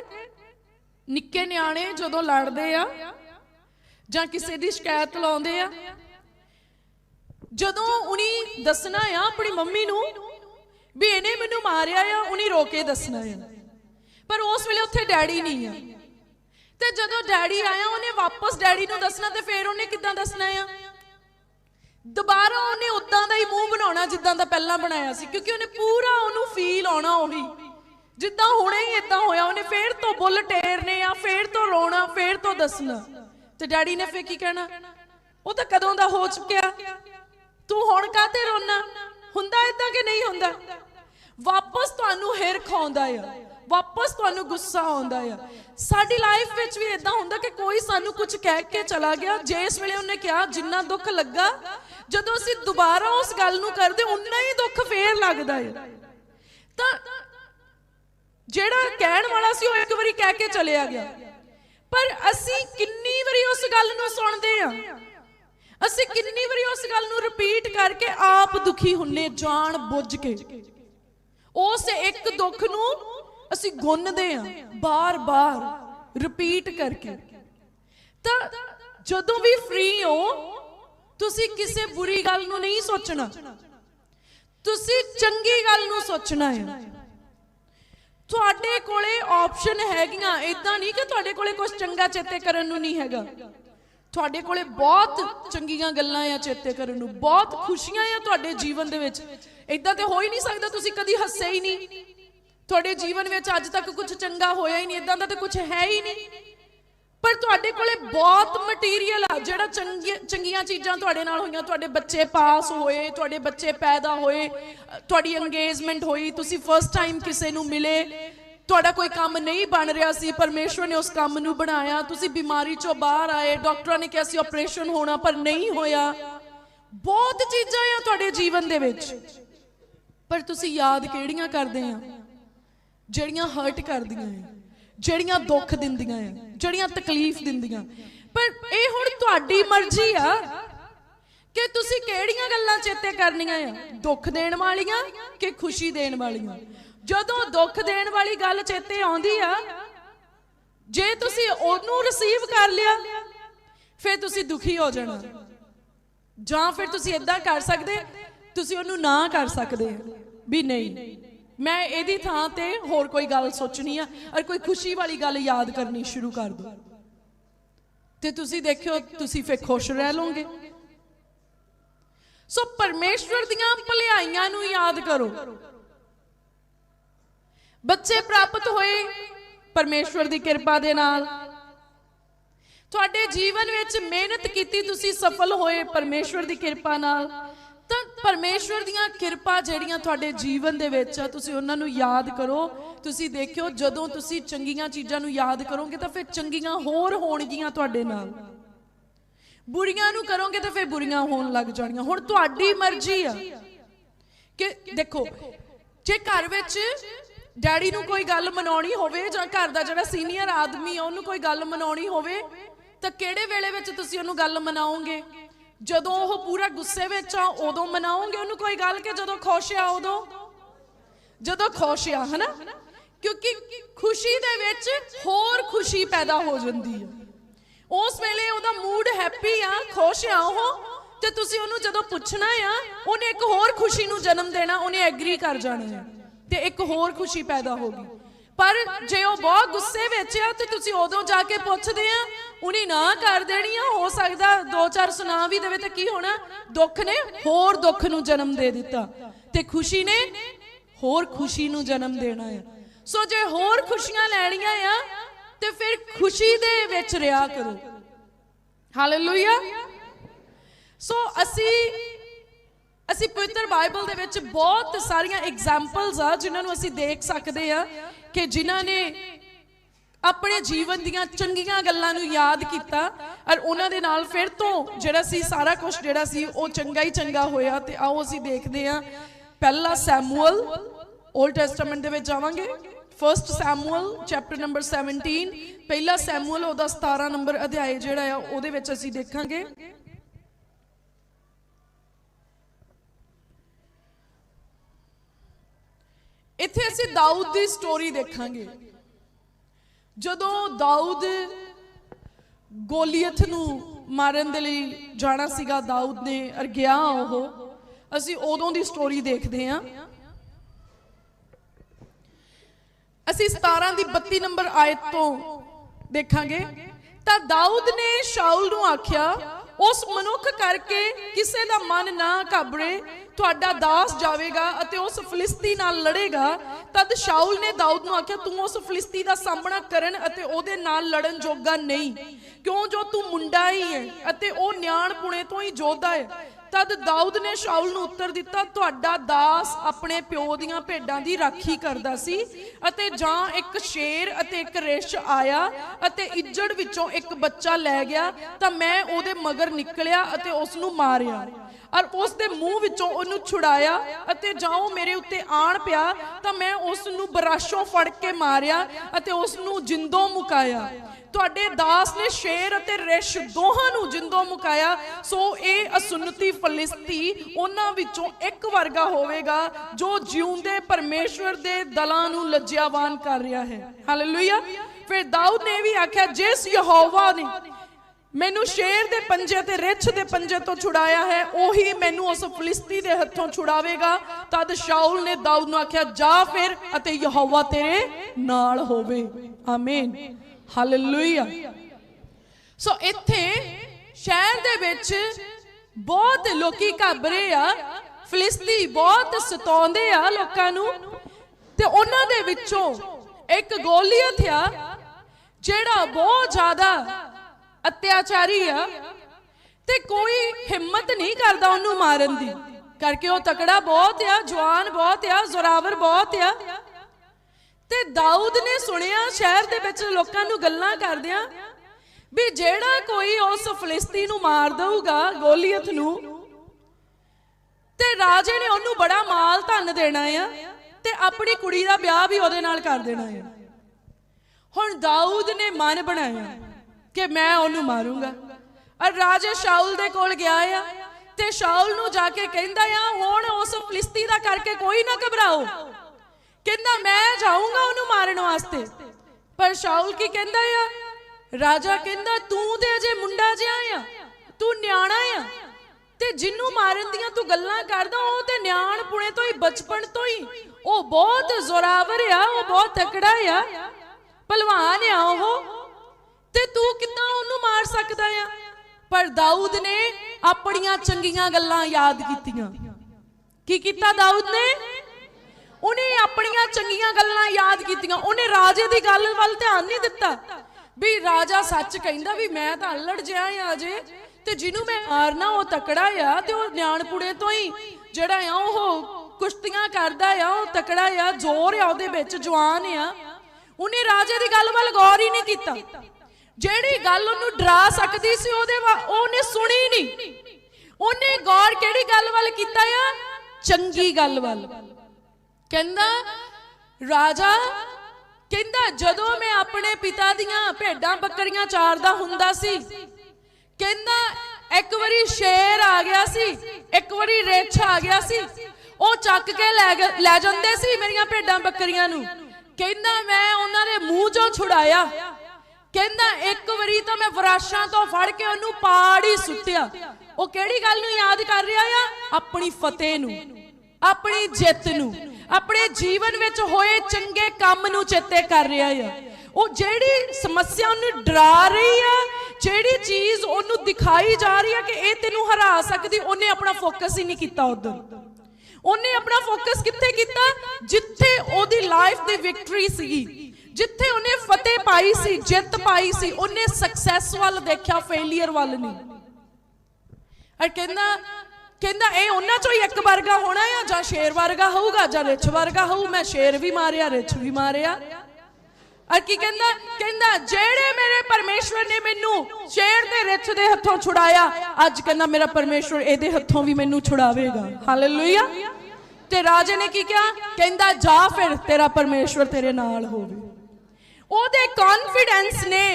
ਨਿੱਕੇ ਨਿਆਣੇ ਜਦੋਂ ਲੜਦੇ ਆ ਜਾਂ ਕਿਸੇ ਦੀ ਸ਼ਿਕਾਇਤ ਲਾਉਂਦੇ ਆ, ਜਦੋਂ ਉਨੀ ਦੱਸਣਾ ਆ ਆਪਣੀ ਮੰਮੀ ਨੂੰ ਵੀ ਇਹਨੇ ਮੈਨੂੰ ਮਾਰਿਆ ਆ ਉਨੀ ਰੋ ਕੇ ਦੱਸਣਾ ਆ। ਪਰ ਉਸ ਵੇਲੇ ਉੱਥੇ ਡੈਡੀ ਨਹੀਂ ਆ। ਤੇ ਜਦੋਂ ਡੈਡੀ ਆਇਆ, ਉਹਨੇ ਵਾਪਸ ਡੈਡੀ ਨੂੰ ਦੱਸਣਾ ਤੇ ਫੇਰ ਉਹਨੇ ਕਿੱਦਾਂ ਦੱਸਣਾ ਆ? ਦੁਬਾਰਾ ਉਹਨੇ ਉਦਾਂ ਦਾ ਹੀ ਮੂੰਹ ਬਣਾਉਣਾ ਜਿੱਦਾਂ ਦਾ ਪਹਿਲਾਂ ਬਣਾਇਆ ਸੀ, ਕਿਉਂਕਿ ਉਹਨੇ ਪੂਰਾ ਉਹਨੂੰ ਫੀਲ ਆਉਣਾ ਉਹੀ। ਜਿੱਦਾਂ ਹੁਣੇ ਹੀ ਇਦਾਂ ਹੋਇਆ, ਉਹਨੇ ਫੇਰ ਤੋਂ ਬੁੱਲ ਟੇਰਨੇ ਆ, ਫੇਰ ਤੋਂ ਰੋਣਾ, ਫੇਰ ਤੋਂ ਦੱਸਣਾ। ਤੇ ਡੈਡੀ ਨੇ ਫੇਰ ਕੀ ਕਹਿਣਾ? ਉਹ ਤਾਂ ਕਦੋਂ ਦਾ ਹੋ ਚੁੱਕਿਆ? ਤੂੰ ਹੁਣ ਕਾਤੇ ਰੋਣਾ ਹੁੰਦਾ ਇਦਾਂ ਕਿ ਨਹੀਂ ਹੁੰਦਾ? ਵਾਪਸ ਤੁਹਾਨੂੰ ਹਿਰਖ ਆਉਂਦਾ ਆ। ਵਾਪਸ ਤੁਹਾਨੂੰ ਗੁੱਸਾ ਆਉਂਦਾ ਆ। ਸਾਡੀ ਲਾਈਫ ਵਿੱਚ ਵੀ ਇਦਾਂ ਹੁੰਦਾ ਕਿ ਕੋਈ ਸਾਨੂੰ ਕੁਝ ਕਹਿ ਕੇ ਚਲਾ ਗਿਆ, ਜੇ ਇਸ ਵੇਲੇ ਉਹਨੇ ਕਿਹਾ, ਜਿੰਨਾ ਦੁੱਖ ਲੱਗਾ, ਜਦੋਂ ਅਸੀਂ ਦੁਬਾਰਾ ਉਸ ਗੱਲ ਨੂੰ ਕਰਦੇ, ਉਨਾ ਹੀ ਦੁੱਖ ਫੇਰ ਲੱਗਦਾ ਹੈ ਤਾਂ ਜਿਹੜਾ ਕਹਿਣ ਵਾਲਾ ਸੀ ਉਹ ਇੱਕ ਵਾਰੀ ਕਹਿ ਕੇ ਚਲਿਆ ਗਿਆ। ਪਰ ਅਸੀਂ ਕਿੰਨੀ ਵਾਰੀ ਉਸ ਗੱਲ ਨੂੰ ਸੁਣਦੇ ਆ ਅਸੀਂ ਕਿੰਨੀ ਵਾਰੀ ਉਸ ਗੱਲ ਨੂੰ ਰਿਪੀਟ ਕਰਕੇ ਆਪ ਦੁਖੀ ਹੁੰਨੇ, ਜਾਣ ਬੁੱਝ ਕੇ। ਉਸ ਇੱਕ ਦੁੱਖ ਨੂੰ ਅਸੀਂ ਗੁੰਨਦੇ ਆ ਬਾਰ-ਬਾਰ ਰਿਪੀਟ ਕਰਕੇ। ਤਾਂ ਜਦੋਂ ਵੀ ਫ੍ਰੀ ਹੋ, ਤੁਸੀਂ ਕਿਸੇ ਬੁਰੀ ਗੱਲ ਨੂੰ ਨਹੀਂ ਸੋਚਣਾ। ਤੁਸੀਂ ਚੰਗੀ ਗੱਲ ਨੂੰ ਸੋਚਣਾ ਹੈ। ਤੁਹਾਡੇ ਕੋਲੇ ਆਪਸ਼ਨ ਹੈਗੀਆਂ। ਇਦਾਂ ਨਹੀਂ ਕਿ ਤੁਹਾਡੇ ਕੋਲੇ ਕੁਝ ਚੰਗਾ ਚੇਤੇ ਕਰਨ ਨੂੰ ਨਹੀਂ ਹੈਗਾ। ਤੁਹਾਡੇ ਕੋਲੇ ਬਹੁਤ ਚੰਗੀਆਂ ਗੱਲਾਂ ਆ ਚੇਤੇ ਕਰਨ ਨੂੰ। ਬਹੁਤ ਖੁਸ਼ੀਆਂ ਆ ਤੁਹਾਡੇ ਜੀਵਨ ਦੇ ਵਿੱਚ। ਇਦਾਂ ਤੇ ਹੋ ਹੀ ਨਹੀਂ ਸਕਦਾ ਤੁਸੀਂ ਕਦੀ ਹੱਸੇ ਹੀ ਨਹੀਂ। ਤੁਹਾਡੇ ਜੀਵਨ ਵਿੱਚ ਅੱਜ ਤੱਕ ਕੁਝ ਚੰਗਾ ਹੋਇਆ ਹੀ ਨਹੀਂ। ਇਦਾਂ ਦਾ ਤੇ ਕੁਝ ਹੈ ਹੀ ਨਹੀਂ। ਪਰ ਤੁਹਾਡੇ ਕੋਲੇ ਬਹੁਤ ਮਟੀਰੀਅਲ ਆ, ਜਿਹੜਾ ਚੰਗੀਆਂ ਚੰਗੀਆਂ ਚੀਜ਼ਾਂ ਤੁਹਾਡੇ ਨਾਲ ਹੋਈਆਂ। ਤੁਹਾਡੇ ਬੱਚੇ ਪਾਸ ਹੋਏ, ਤੁਹਾਡੇ ਬੱਚੇ ਪੈਦਾ ਹੋਏ, ਤੁਹਾਡੀ ਇੰਗੇਜਮੈਂਟ ਹੋਈ, ਤੁਸੀਂ ਫਰਸਟ ਟਾਈਮ ਕਿਸੇ ਨੂੰ ਮਿਲੇ। ਤੁਹਾਡਾ ਕੋਈ ਕੰਮ ਨਹੀਂ ਬਣ ਰਿਹਾ ਸੀ, ਪਰਮੇਸ਼ਵਰ ਨੇ ਉਸ ਕੰਮ ਨੂੰ ਬਣਾਇਆ। ਤੁਸੀਂ ਬਿਮਾਰੀ ਚੋਂ ਬਾਹਰ ਆਏ, ਡਾਕਟਰਾਂ ਨੇ ਕਿਹਾ ਸੀ ਆਪਰੇਸ਼ਨ ਹੋਣਾ, ਪਰ ਨਹੀਂ ਹੋਇਆ। ਬਹੁਤ ਚੀਜ਼ਾਂ ਆ ਤੁਹਾਡੇ ਜੀਵਨ ਦੇ ਵਿੱਚ। ਪਰ ਤੁਸੀਂ ਯਾਦ ਕਿਹੜੀਆਂ ਕਰਦੇ ਆ? ਜਿਹੜੀਆਂ ਹਰਟ ਕਰਦੀਆਂ ਆ, ਜਿਹੜੀਆਂ ਦੁੱਖ ਦਿੰਦੀਆਂ ਆ। ਜਿਹੜੀਆਂ ਤਕਲੀਫ ਦਿੰਦੀਆਂ। ਪਰ ਇਹ ਹੁਣ ਤੁਹਾਡੀ ਮਰਜ਼ੀ ਆ ਕਿ ਤੁਸੀਂ ਕਿਹੜੀਆਂ ਗੱਲਾਂ ਚੇਤੇ ਕਰਨੀਆਂ ਆ? ਦੁੱਖ ਦੇਣ ਵਾਲੀਆਂ ਕਿ ਖੁਸ਼ੀ ਦੇਣ ਵਾਲੀਆਂ? ਜਦੋਂ ਦੁੱਖ ਦੇਣ ਵਾਲੀ ਗੱਲ ਚੇਤੇ ਆਉਂਦੀ ਆ, ਜੇ ਤੁਸੀਂ ਉਹਨੂੰ ਰਿਸੀਵ ਕਰ ਲਿਆ, ਫਿਰ ਤੁਸੀਂ ਦੁਖੀ ਹੋ ਜਾਣਾ। ਜਾਂ ਫਿਰ ਤੁਸੀਂ ਇਦਾਂ ਕਰ ਸਕਦੇ, ਤੁਸੀਂ ਉਹਨੂੰ ਨਾ ਕਰ ਸਕਦੇ। ਵੀ ਨਹੀਂ। ਮੈਂ ਇਹਦੀ ਥਾਂ ਤੇ ਹੋਰ ਕੋਈ ਗੱਲ ਸੋਚਣੀ ਆ ਔਰ ਕੋਈ ਖੁਸ਼ੀ ਵਾਲੀ ਗੱਲ ਯਾਦ ਕਰਨੀ ਸ਼ੁਰੂ ਕਰ ਦੋ। ਤੇ ਤੁਸੀਂ ਦੇਖਿਓ, ਤੁਸੀਂ ਫਿਰ ਖੁਸ਼ ਰਹਿ ਲਓਗੇ ਸੋ ਪਰਮੇਸ਼ਵਰ ਦੀਆਂ ਭਲਾਈਆਂ ਨੂੰ ਯਾਦ ਕਰੋ। ਬੱਚੇ ਪ੍ਰਾਪਤ ਹੋਏ ਪਰਮੇਸ਼ਵਰ ਦੀ ਕਿਰਪਾ ਦੇ ਨਾਲ। ਤੁਹਾਡੇ ਜੀਵਨ ਵਿੱਚ ਮਿਹਨਤ ਕੀਤੀ ਤੁਸੀਂ ਸਫਲ ਹੋਏ ਪਰਮੇਸ਼ਵਰ ਦੀ ਕਿਰਪਾ ਨਾਲ। ਤਾਂ ਪਰਮੇਸ਼ਵਰ ਦੀਆਂ ਕਿਰਪਾ ਜਿਹੜੀਆਂ ਤੁਹਾਡੇ ਜੀਵਨ ਦੇ ਵਿੱਚ ਆ, ਤੁਸੀਂ ਉਹਨਾਂ ਨੂੰ ਯਾਦ ਕਰੋ। ਤੁਸੀਂ ਦੇਖਿਓ, ਜਦੋਂ ਤੁਸੀਂ ਚੰਗੀਆਂ ਚੀਜ਼ਾਂ ਨੂੰ ਯਾਦ ਕਰੋਗੇ ਤਾਂ ਫਿਰ ਚੰਗੀਆਂ ਹੋਰ ਹੋਣਗੀਆਂ ਤੁਹਾਡੇ ਨਾਲ। ਬੁਰੀਆਂ ਨੂੰ ਕਰੋਗੇ ਤਾਂ ਫਿਰ ਬੁਰੀਆਂ ਹੋਣ ਲੱਗ ਜਾਣੀਆਂ ਹੁਣ ਤੁਹਾਡੀ ਮਰਜ਼ੀ ਆ ਕਿ ਦੇਖੋ, ਜੇ ਘਰ ਵਿੱਚ ਡੈਡੀ ਨੂੰ ਕੋਈ ਗੱਲ ਮਨਾਉਣੀ ਹੋਵੇ ਜਾਂ ਘਰ ਦਾ ਜਿਹੜਾ ਸੀਨੀਅਰ ਆਦਮੀ ਆ, ਉਹਨੂੰ ਕੋਈ ਗੱਲ ਮਨਾਉਣੀ ਹੋਵੇ, ਤਾਂ ਕਿਹੜੇ ਵੇਲੇ ਵਿੱਚ ਤੁਸੀਂ ਉਹਨੂੰ ਗੱਲ ਮਨਾਓਗੇ? ਜਦੋਂ ਉਹ ਪੂਰਾ ਗੁੱਸੇ ਵਿੱਚ ਆ, ਉਦੋਂ ਮਨਾਉਂਗੇ ਉਹਨੂੰ ਕੋਈ ਗੱਲ ਕਿ ਜਦੋਂ ਖੁਸ਼ ਆ, ਉਦੋਂ? ਜਦੋਂ ਖੁਸ਼ ਆ, ਹਨਾ? ਕਿਉਂਕਿ ਖੁਸ਼ੀ ਦੇ ਵਿੱਚ ਹੋਰ ਖੁਸ਼ੀ ਪੈਦਾ ਹੋ ਜਾਂਦੀ ਹੈ ਉਸ ਵੇਲੇ ਉਹਦਾ ਮੂਡ ਹੈਪੀ ਆ, ਖੁਸ਼ ਆ ਉਹ, ਤੇ ਤੁਸੀਂ ਉਹਨੂੰ ਜਦੋਂ ਪੁੱਛਣਾ ਆ, ਉਹਨੇ ਇੱਕ ਹੋਰ ਖੁਸ਼ੀ ਨੂੰ ਜਨਮ ਦੇਣਾ, ਉਹਨੇ ਐਗਰੀ ਕਰ ਜਾਣਾ ਹੈ ਤੇ ਇੱਕ ਹੋਰ ਖੁਸ਼ੀ ਪੈਦਾ ਹੋਗੀ ਪਰ ਜੇ ਉਹ ਬਹੁਤ ਗੁੱਸੇ ਵਿੱਚ ਆ, ਤੇ ਤੁਸੀਂ ਉਦੋਂ ਜਾ ਕੇ ਪੁੱਛਦੇ ਆ ਉਹਨੇ ਨਾ ਕਰ ਦੇਣੀ ਆ ਹੋ ਸਕਦਾ ਦੋ ਚਾਰ ਸੁਣਾ ਵੀ ਦੇਵੇ ਤਾਂ ਕੀ ਹੋਣਾ? ਦੁੱਖ ਨੇ ਹੋਰ ਦੁੱਖ ਨੂੰ ਜਨਮ ਦੇ ਦਿੱਤਾ। ਤੇ ਖੁਸ਼ੀ ਨੇ ਹੋਰ ਖੁਸ਼ੀ ਨੂੰ ਜਨਮ ਦੇਣਾ ਆ। ਸੋ ਜੇ ਹੋਰ ਖੁਸ਼ੀਆਂ ਲੈਣੀਆਂ ਆ, ਤੇ ਫਿਰ ਖੁਸ਼ੀ ਦੇ ਵਿੱਚ ਰਿਹਾ ਕਰੋ। ਹਾਲੇਲੂਇਆ ਸੋ ਅਸੀਂ ਅਸੀਂ ਪਵਿੱਤਰ ਬਾਈਬਲ ਦੇ ਵਿੱਚ ਬਹੁਤ ਸਾਰੀਆਂ ਐਗਜ਼ਾਮਪਲਸ ਆ ਜਿਨ੍ਹਾਂ ਨੂੰ ਅਸੀਂ ਦੇਖ ਸਕਦੇ ਆ ਕਿ ਜਿਨ੍ਹਾਂ ਨੇ ਆਪਣੇ ਜੀਵਨ ਦੀਆਂ ਚੰਗੀਆਂ ਗੱਲਾਂ ਨੂੰ ਯਾਦ ਕੀਤਾ ਔਰ ਉਹਨਾਂ ਦੇ ਨਾਲ ਫਿਰ ਤੋਂ ਜਿਹੜਾ ਸੀ ਸਾਰਾ ਕੁਝ ਜਿਹੜਾ ਸੀ ਉਹ ਚੰਗਾ ਹੀ ਚੰਗਾ ਹੋਇਆ ਤੇ ਆਓ ਅਸੀਂ ਦੇਖਦੇ ਹਾਂ। ਪਹਿਲਾ ਸੈਮੂਅਲ 올ਡ ਟੈਸਟਾਮੈਂਟ ਦੇ ਵਿੱਚ ਜਾਵਾਂਗੇ। ਫਰਸਟ ਸੈਮੂਅਲ ਚੈਪਟਰ ਨੰਬਰ 17 ਪਹਿਲਾ ਸੈਮੂਅਲ, ਉਹਦਾ 17 ਨੰਬਰ ਅਧਿਆਇ ਜਿਹੜਾ ਆ, ਉਹਦੇ ਵਿੱਚ ਅਸੀਂ ਦੇਖਾਂਗੇ। ਇੱਥੇ ਅਸੀਂ ਦਾਊਦ ਦੀ ਸਟੋਰੀ ਦੇਖਾਂਗੇ। ਜਦੋਂ ਦਾਊਦ ਗੋਲੀਅਥ ਨੂੰ ਮਾਰਨ ਦੇ ਲਈ ਜਾਣਾ ਸੀਗਾ, ਦਾਊਦ ਨੇ ਅਰ ਗਿਆ ਉਹ। ਅਸੀਂ ਉਦੋਂ ਦੀ ਸਟੋਰੀ ਦੇਖਦੇ ਹਾਂ। ਅਸੀਂ 17 ਦੀ 32 ਨੰਬਰ ਆਇਤ ਤੋਂ ਦੇਖਾਂਗੇ। ਤਾਂ ਦਾਊਦ ਨੇ ਸ਼ਾਉਲ ਨੂੰ ਆਖਿਆ ਉਸ ਮਨੁੱਖ ਕਰਕੇ ਕਿਸੇ ਦਾ ਮਨ ਨਾ ਘਬਰੇ, ਤੁਹਾਡਾ ਦਾਸ ਜਾਵੇਗਾ ਅਤੇ ਉਸ ਫਲਿਸਤੀ ਨਾਲ ਲੜੇਗਾ। ਤਦ ਸ਼ਾਉਲ ਨੇ ਦਾਊਦ ਨੂੰ ਆਖਿਆ, ਤੂੰ ਉਸ ਫਲਿਸਤੀ ਦਾ ਸਾਹਮਣਾ ਕਰਨ ਅਤੇ ਉਹਦੇ ਨਾਲ ਲੜਨ ਜੋਗਾ ਨਹੀਂ। ਕਿਉਂ? ਜੋ ਤੂੰ ਮੁੰਡਾ ਹੀ ਹੈ ਅਤੇ ਉਹ ਨਿਆਣਪੁਣੇ ਤੋਂ ਹੀ ਯੋਧਾ ਹੈ। ਤਦ ਦਾਊਦ ਨੇ ਸ਼ਾਉਲ ਨੂੰ ਉੱਤਰ ਦਿੱਤਾ, ਤੁਹਾਡਾ ਦਾਸ ਆਪਣੇ ਪਿਓ ਦੀਆਂ ਭੇਡਾਂ ਦੀ ਰਾਖੀ ਕਰਦਾ ਸੀ ਅਤੇ ਜਾਂ ਇੱਕ ਸ਼ੇਰ ਅਤੇ ਇੱਕ ਰਿਛ ਆਇਆ ਅਤੇ ਇੱਜੜ ਵਿੱਚੋਂ ਇੱਕ ਬੱਚਾ ਲੈ ਗਿਆ ਤਾਂ ਮੈਂ ਉਹਦੇ ਮਗਰ ਨਿਕਲਿਆ ਅਤੇ ਉਸ ਨੂੰ ਮਾਰਿਆ। ਔਰ ਉਸ ਦੇ ਮੂੰਹ ਵਿੱਚੋਂ ਉਹਨੂੰ ਛੁਡਾਇਆ ਅਤੇ ਜਾਂ ਮੇਰੇ ਉੱਤੇ ਆਣ ਪਿਆ, ਤਾਂ ਮੈਂ ਉਸ ਨੂੰ ਬਰਾਸ਼ੋਂ ਫੜ ਕੇ ਮਾਰਿਆ ਅਤੇ ਉਸ ਨੂੰ ਜਿੰਦੋਂ ਮੁਕਾਇਆ। ਤੁਹਾਡੇ ਦਾਸ ਨੇ ਸ਼ੇਰ ਅਤੇ ਰਿਸ਼ ਦੋਹਾਂ ਨੂੰ ਜਿੰਦੋਂ ਮੁਕਾਇਆ। ਸੋ ਇਹ ਅਸੁੰਨਤੀ ਫਲਿਸਤੀ ਉਹਨਾਂ ਵਿੱਚੋਂ ਇੱਕ ਵਰਗਾ ਹੋਵੇਗਾ ਜੋ ਜਿਉਂਦੇ ਪਰਮੇਸ਼ਵਰ ਦੇ ਦਲਾਂ ਨੂੰ ਲੱਜਿਆਵਾਨ ਕਰ ਰਿਹਾ ਹੈ। ਹਾਲੇਲੂਇਆ ਫਿਰ ਦਾਊਦ ਨੇ ਵੀ ਆਖਿਆ, ਜਿਸ ਯਹੋਵਾ ਨੇ ਮੈਨੂੰ ਸ਼ੇਰ ਦੇ ਪੰਜੇ ਤੇ ਰਿੱਛ ਦੇ ਪੰਜੇ ਤੋਂ ਛੁਡਾਇਆ ਹੈ, ਉਹੀ ਮੈਨੂੰ ਉਸ ਫਲਿਸਤੀ ਦੇ ਹੱਥੋਂ ਛੁਡਾਵੇਗਾ। ਤਦ ਸ਼ਾਉਲ ਨੇ ਦਾਊਦ ਨੂੰ ਆਖਿਆ, ਜਾ ਫਿਰ ਅਤੇ ਯਹੋਵਾ ਤੇਰੇ ਨਾਲ ਹੋਵੇ। ਆਮੀਨ। ਹਾਲੇਲੂਇਆ। ਸੋ ਇੱਥੇ ਸ਼ਹਿਰ ਦੇ ਵਿੱਚ ਬਹੁਤ ਲੋਕੀ ਘਬਰੇ ਆ, ਫਲਿਸਤੀ ਬਹੁਤ ਸਤਾਉਂਦੇ ਆ ਲੋਕਾਂ ਨੂੰ। ਤੇ ਉਹਨਾਂ ਦੇ ਵਿੱਚੋਂ ਇੱਕ ਗੋਲੀਅਥ ਆ, ਜਿਹੜਾ ਬਹੁਤ ਜ਼ਿਆਦਾ ਅਤਿਆਚਾਰੀ ਆ ਤੇ ਕੋਈ ਹਿੰਮਤ ਨਹੀਂ ਕਰਦਾ ਉਹਨੂੰ ਮਾਰਨ ਦੀ। ਕਰਕੇ ਉਹ ਤਕੜਾ ਬਹੁਤ ਆ, ਜਵਾਨ ਬਹੁਤ ਆ, ਜ਼ੋਰਾਵਰ ਬਹੁਤ ਆ। ਤੇ ਦਾਊਦ ਨੇ ਸੁਣਿਆ ਸ਼ਹਿਰ ਦੇ ਵਿੱਚ ਲੋਕਾਂ ਨੂੰ ਗੱਲਾਂ ਕਰਦਿਆਂ ਵੀ ਜਿਹੜਾ ਕੋਈ ਉਸ ਫਲਿਸਤੀ ਨੂੰ ਮਾਰ ਦਊਗਾ, ਗੋਲੀਅਤ ਨੂੰ, ਤੇ ਰਾਜੇ ਨੇ ਉਹਨੂੰ ਬੜਾ ਮਾਲ ਧਨ ਦੇਣਾ ਆ ਤੇ ਆਪਣੀ ਕੁੜੀ ਦਾ ਵਿਆਹ ਵੀ ਉਹਦੇ ਨਾਲ ਕਰ ਦੇਣਾ ਆ। ਹੁਣ ਦਾਊਦ ਨੇ ਮਨ ਬਣਾਇਆ। ਕਿ ਮੈਂ ਉਹਨੂੰ ਮਾਰੂੰਗਾ। ਔਰ ਰਾਜਾ ਸ਼ਾਉਲ ਦੇ ਕੋਲ ਗਿਆ ਆ ਤੇ ਸ਼ਾਉਲ ਨੂੰ ਜਾ ਕੇ ਕਹਿੰਦਾ ਆ, ਹੁਣ ਉਸ ਫਲਿਸਤੀ ਦਾ ਕਰਕੇ ਕੋਈ ਨਾ ਘਬਰਾਓ। ਕਹਿੰਦਾ, ਮੈਂ ਜਾਊਂਗਾ ਉਹਨੂੰ ਮਾਰਨ ਵਾਸਤੇ। ਪਰ ਸ਼ਾਉਲ ਕੀ ਕਹਿੰਦਾ ਆ? ਰਾਜਾ ਕਹਿੰਦਾ, ਤੂੰ ਤੇ ਅਜੇ ਮੁੰਡਾ ਜਿਹਾ ਆ, ਤੂੰ ਨਿਆਣਾ ਆ ਤੇ ਜਿੰਨੂੰ ਮਾਰਨ ਦੀਆਂ ਤੂੰ ਗੱਲਾਂ ਕਰਦਾ, ਉਹ ਤੇ ਨਿਆਣ ਪੁਣੇ ਤੋਂ ਹੀ, ਬਚਪਨ ਤੋਂ ਹੀ। ਉਹ ਬਹੁਤ ਜ਼ੋਰਾਵਰ ਆ, ਉਹ ਬਹੁਤ ਤਕੜਾ ਆ। ਭਲਵਾਨ ਆ ਉਹ। ਤੇ ਤੂੰ ਕਿੱਦਾਂ ਉਹਨੂੰ ਮਾਰ ਸਕਦਾ ਆ? ਪਰ ਦਾਊਦ ਨੇ ਆਪਣੀਆਂ ਚੰਗੀਆਂ ਗੱਲਾਂ ਯਾਦ ਕੀਤੀਆਂ। ਕੀ ਕੀਤਾ ਦਾਊਦ ਨੇ? ਉਹਨੇ ਆਪਣੀਆਂ ਚੰਗੀਆਂ ਗੱਲਾਂ ਯਾਦ ਕੀਤੀਆਂ। ਉਹਨੇ ਰਾਜੇ ਦੀ ਗੱਲ ਵੱਲ ਧਿਆਨ ਨਹੀਂ ਦਿੱਤਾ। ਵੀ ਰਾਜਾ ਸੱਚ ਕਹਿੰਦਾ ਵੀ ਮੈਂ ਤਾਂ ਅਲੜ ਜਿਹਾ ਆ ਅਜੇ ਤੇ ਜਿਹਨੂੰ ਮੈਂ ਮਾਰਨਾ ਉਹ ਤਕੜਾ ਆ ਤੇ ਉਹ ਨਿਆਣਪੁੜੇ ਤੋਂ ਹੀ ਜਿਹੜਾ ਆ ਉਹ ਕੁਸ਼ਤੀਆਂ ਕਰਦਾ ਆ, ਉਹ ਤਕੜਾ ਆ, ਜ਼ੋਰ ਆ ਉਹਦੇ ਵਿੱਚ, ਜਵਾਨ ਆ। ਉਹਨੇ ਰਾਜੇ ਦੀ ਗੱਲ ਵੱਲ ਗੌਰ ਹੀ ਨਹੀਂ ਕੀਤਾ। ਜਿਹੜੀ ਗੱਲ ਉਹਨੂੰ ਡਰਾ ਸਕਦੀ ਸੀ, ਉਹਦੇ ਉਹਨੇ ਸੁਣੀ ਨਹੀਂ। ਉਹਨੇ ਗੌਰ ਕਿਹੜੀ ਗੱਲ ਵੱਲ ਕੀਤਾ ਆ? ਚੰਗੀ ਗੱਲ ਵੱਲ। ਕਹਿੰਦਾ, ਰਾਜਾ, ਕਹਿੰਦਾ ਜਦੋਂ ਮੈਂ ਆਪਣੇ ਪਿਤਾ ਦੀਆਂ ਭੇਡਾਂ ਬੱਕਰੀਆਂ ਚਾਰਦਾ ਹੁੰਦਾ ਸੀ, ਕਹਿੰਦਾ ਇੱਕ ਵਾਰੀ ਸ਼ੇਰ ਆ ਗਿਆ ਸੀ, ਇੱਕ ਵਾਰੀ ਰਿੱਛ ਆ ਗਿਆ ਸੀ, ਉਹ ਚੱਕ ਕੇ ਲੈ ਗ- ਲੈ ਜਾਂਦੇ ਸੀ ਮੇਰੀਆਂ ਭੇਡਾਂ ਬੱਕਰੀਆਂ ਨੂੰ। ਕਹਿੰਦਾ ਮੈਂ ਉਹਨਾਂ ਦੇ ਮੂੰਹ ਚੋਂ ਛੁਡਾਇਆ। ਕਹਿੰਦਾ, ਇੱਕ ਵਾਰੀ ਤਾਂ ਮੈਂ ਫਰਾਸ਼ਾਂ ਤੋਂ ਫੜ ਕੇ ਉਹਨੂੰ ਪਾੜ ਹੀ ਸੁੱਟਿਆ। ਉਹ ਕਿਹੜੀ ਗੱਲ ਨੂੰ ਯਾਦ ਕਰ ਰਿਹਾ ਆ? ਆਪਣੀ ਫਤਿਹ ਨੂੰ, ਆਪਣੀ ਜਿੱਤ ਨੂੰ, ਆਪਣੇ ਜੀਵਨ ਵਿੱਚ ਹੋਏ ਚੰਗੇ ਕੰਮ ਨੂੰ ਚੇਤੇ ਕਰ ਰਿਹਾ ਆ। ਉਹ ਜਿਹੜੀ ਸਮੱਸਿਆ ਉਹਨੂੰ ਡਰਾ ਰਹੀ ਆ, ਜਿਹੜੀ ਚੀਜ਼ ਉਹਨੂੰ ਦਿਖਾਈ ਜਾ ਰਹੀ ਆ ਕਿ ਇਹ ਤੈਨੂੰ ਹਰਾ ਸਕਦੀ, ਉਹਨੇ ਆਪਣਾ ਫੋਕਸ ਹੀ ਨਹੀਂ ਕੀਤਾ ਉਧਰ। ਉਹਨੇ ਆਪਣਾ ਫੋਕਸ ਕਿੱਥੇ ਕੀਤਾ? ਜਿੱਥੇ ਉਹਦੀ ਲਾਈਫ ਦੀ ਵਿਕਟਰੀ ਸੀਗੀ। ਜਿੱਥੇ ਉਹਨੇ ਫਤਿਹ ਪਾਈ ਸੀ, ਜਿੱਤ ਪਾਈ ਸੀ, ਉਹਨੇ ਸਕਸੈਸ ਵੱਲ ਦੇਖਿਆ ਫੇਲਿਅਰ ਵੱਲ ਨਹੀਂ। ਔਰ ਕਹਿੰਦਾ ਕਹਿੰਦਾ, ਇਹ ਉਹਨਾਂ ਚੋਂ ਹੀ ਇੱਕ ਵਰਗਾ ਹੋਣਾ ਆ, ਜਾਂ ਸ਼ੇਰ ਵਰਗਾ ਹੋਊਗਾ, ਜਾਂ ਰਿੱਛ ਵਰਗਾ ਹੋਊ, ਮੈਂ ਸ਼ੇਰ ਵੀ ਮਾਰਿਆ, ਰਿੱਛ ਵੀ ਮਾਰਿਆ। ਔਰ ਕੀ ਕਹਿੰਦਾ ਕਹਿੰਦਾ, ਜਿਹੜੇ ਮੇਰੇ ਪਰਮੇਸ਼ਵਰ ਨੇ ਮੈਨੂੰ ਸ਼ੇਰ ਤੇ ਰਿੱਛ ਦੇ ਹੱਥੋਂ ਛੁਡਾਇਆ, ਅੱਜ ਕਹਿੰਦਾ, ਮੇਰਾ ਪਰਮੇਸ਼ਵਰ ਇਹਦੇ ਹੱਥੋਂ ਵੀ ਮੈਨੂੰ ਛੁਡਾਵੇਗਾ। ਹਾਲੇਲੂਇਆ ਤੇ ਰਾਜੇ ਨੇ ਕੀ ਕਿਹਾ? ਕਹਿੰਦਾ, ਜਾ ਫਿਰ, ਤੇਰਾ ਪਰਮੇਸ਼ਵਰ ਤੇਰੇ ਨਾਲ ਹੋਵੇ। ਉਹਦੇ ਕੌਨਫੀਡੈਂਸ ਨੇ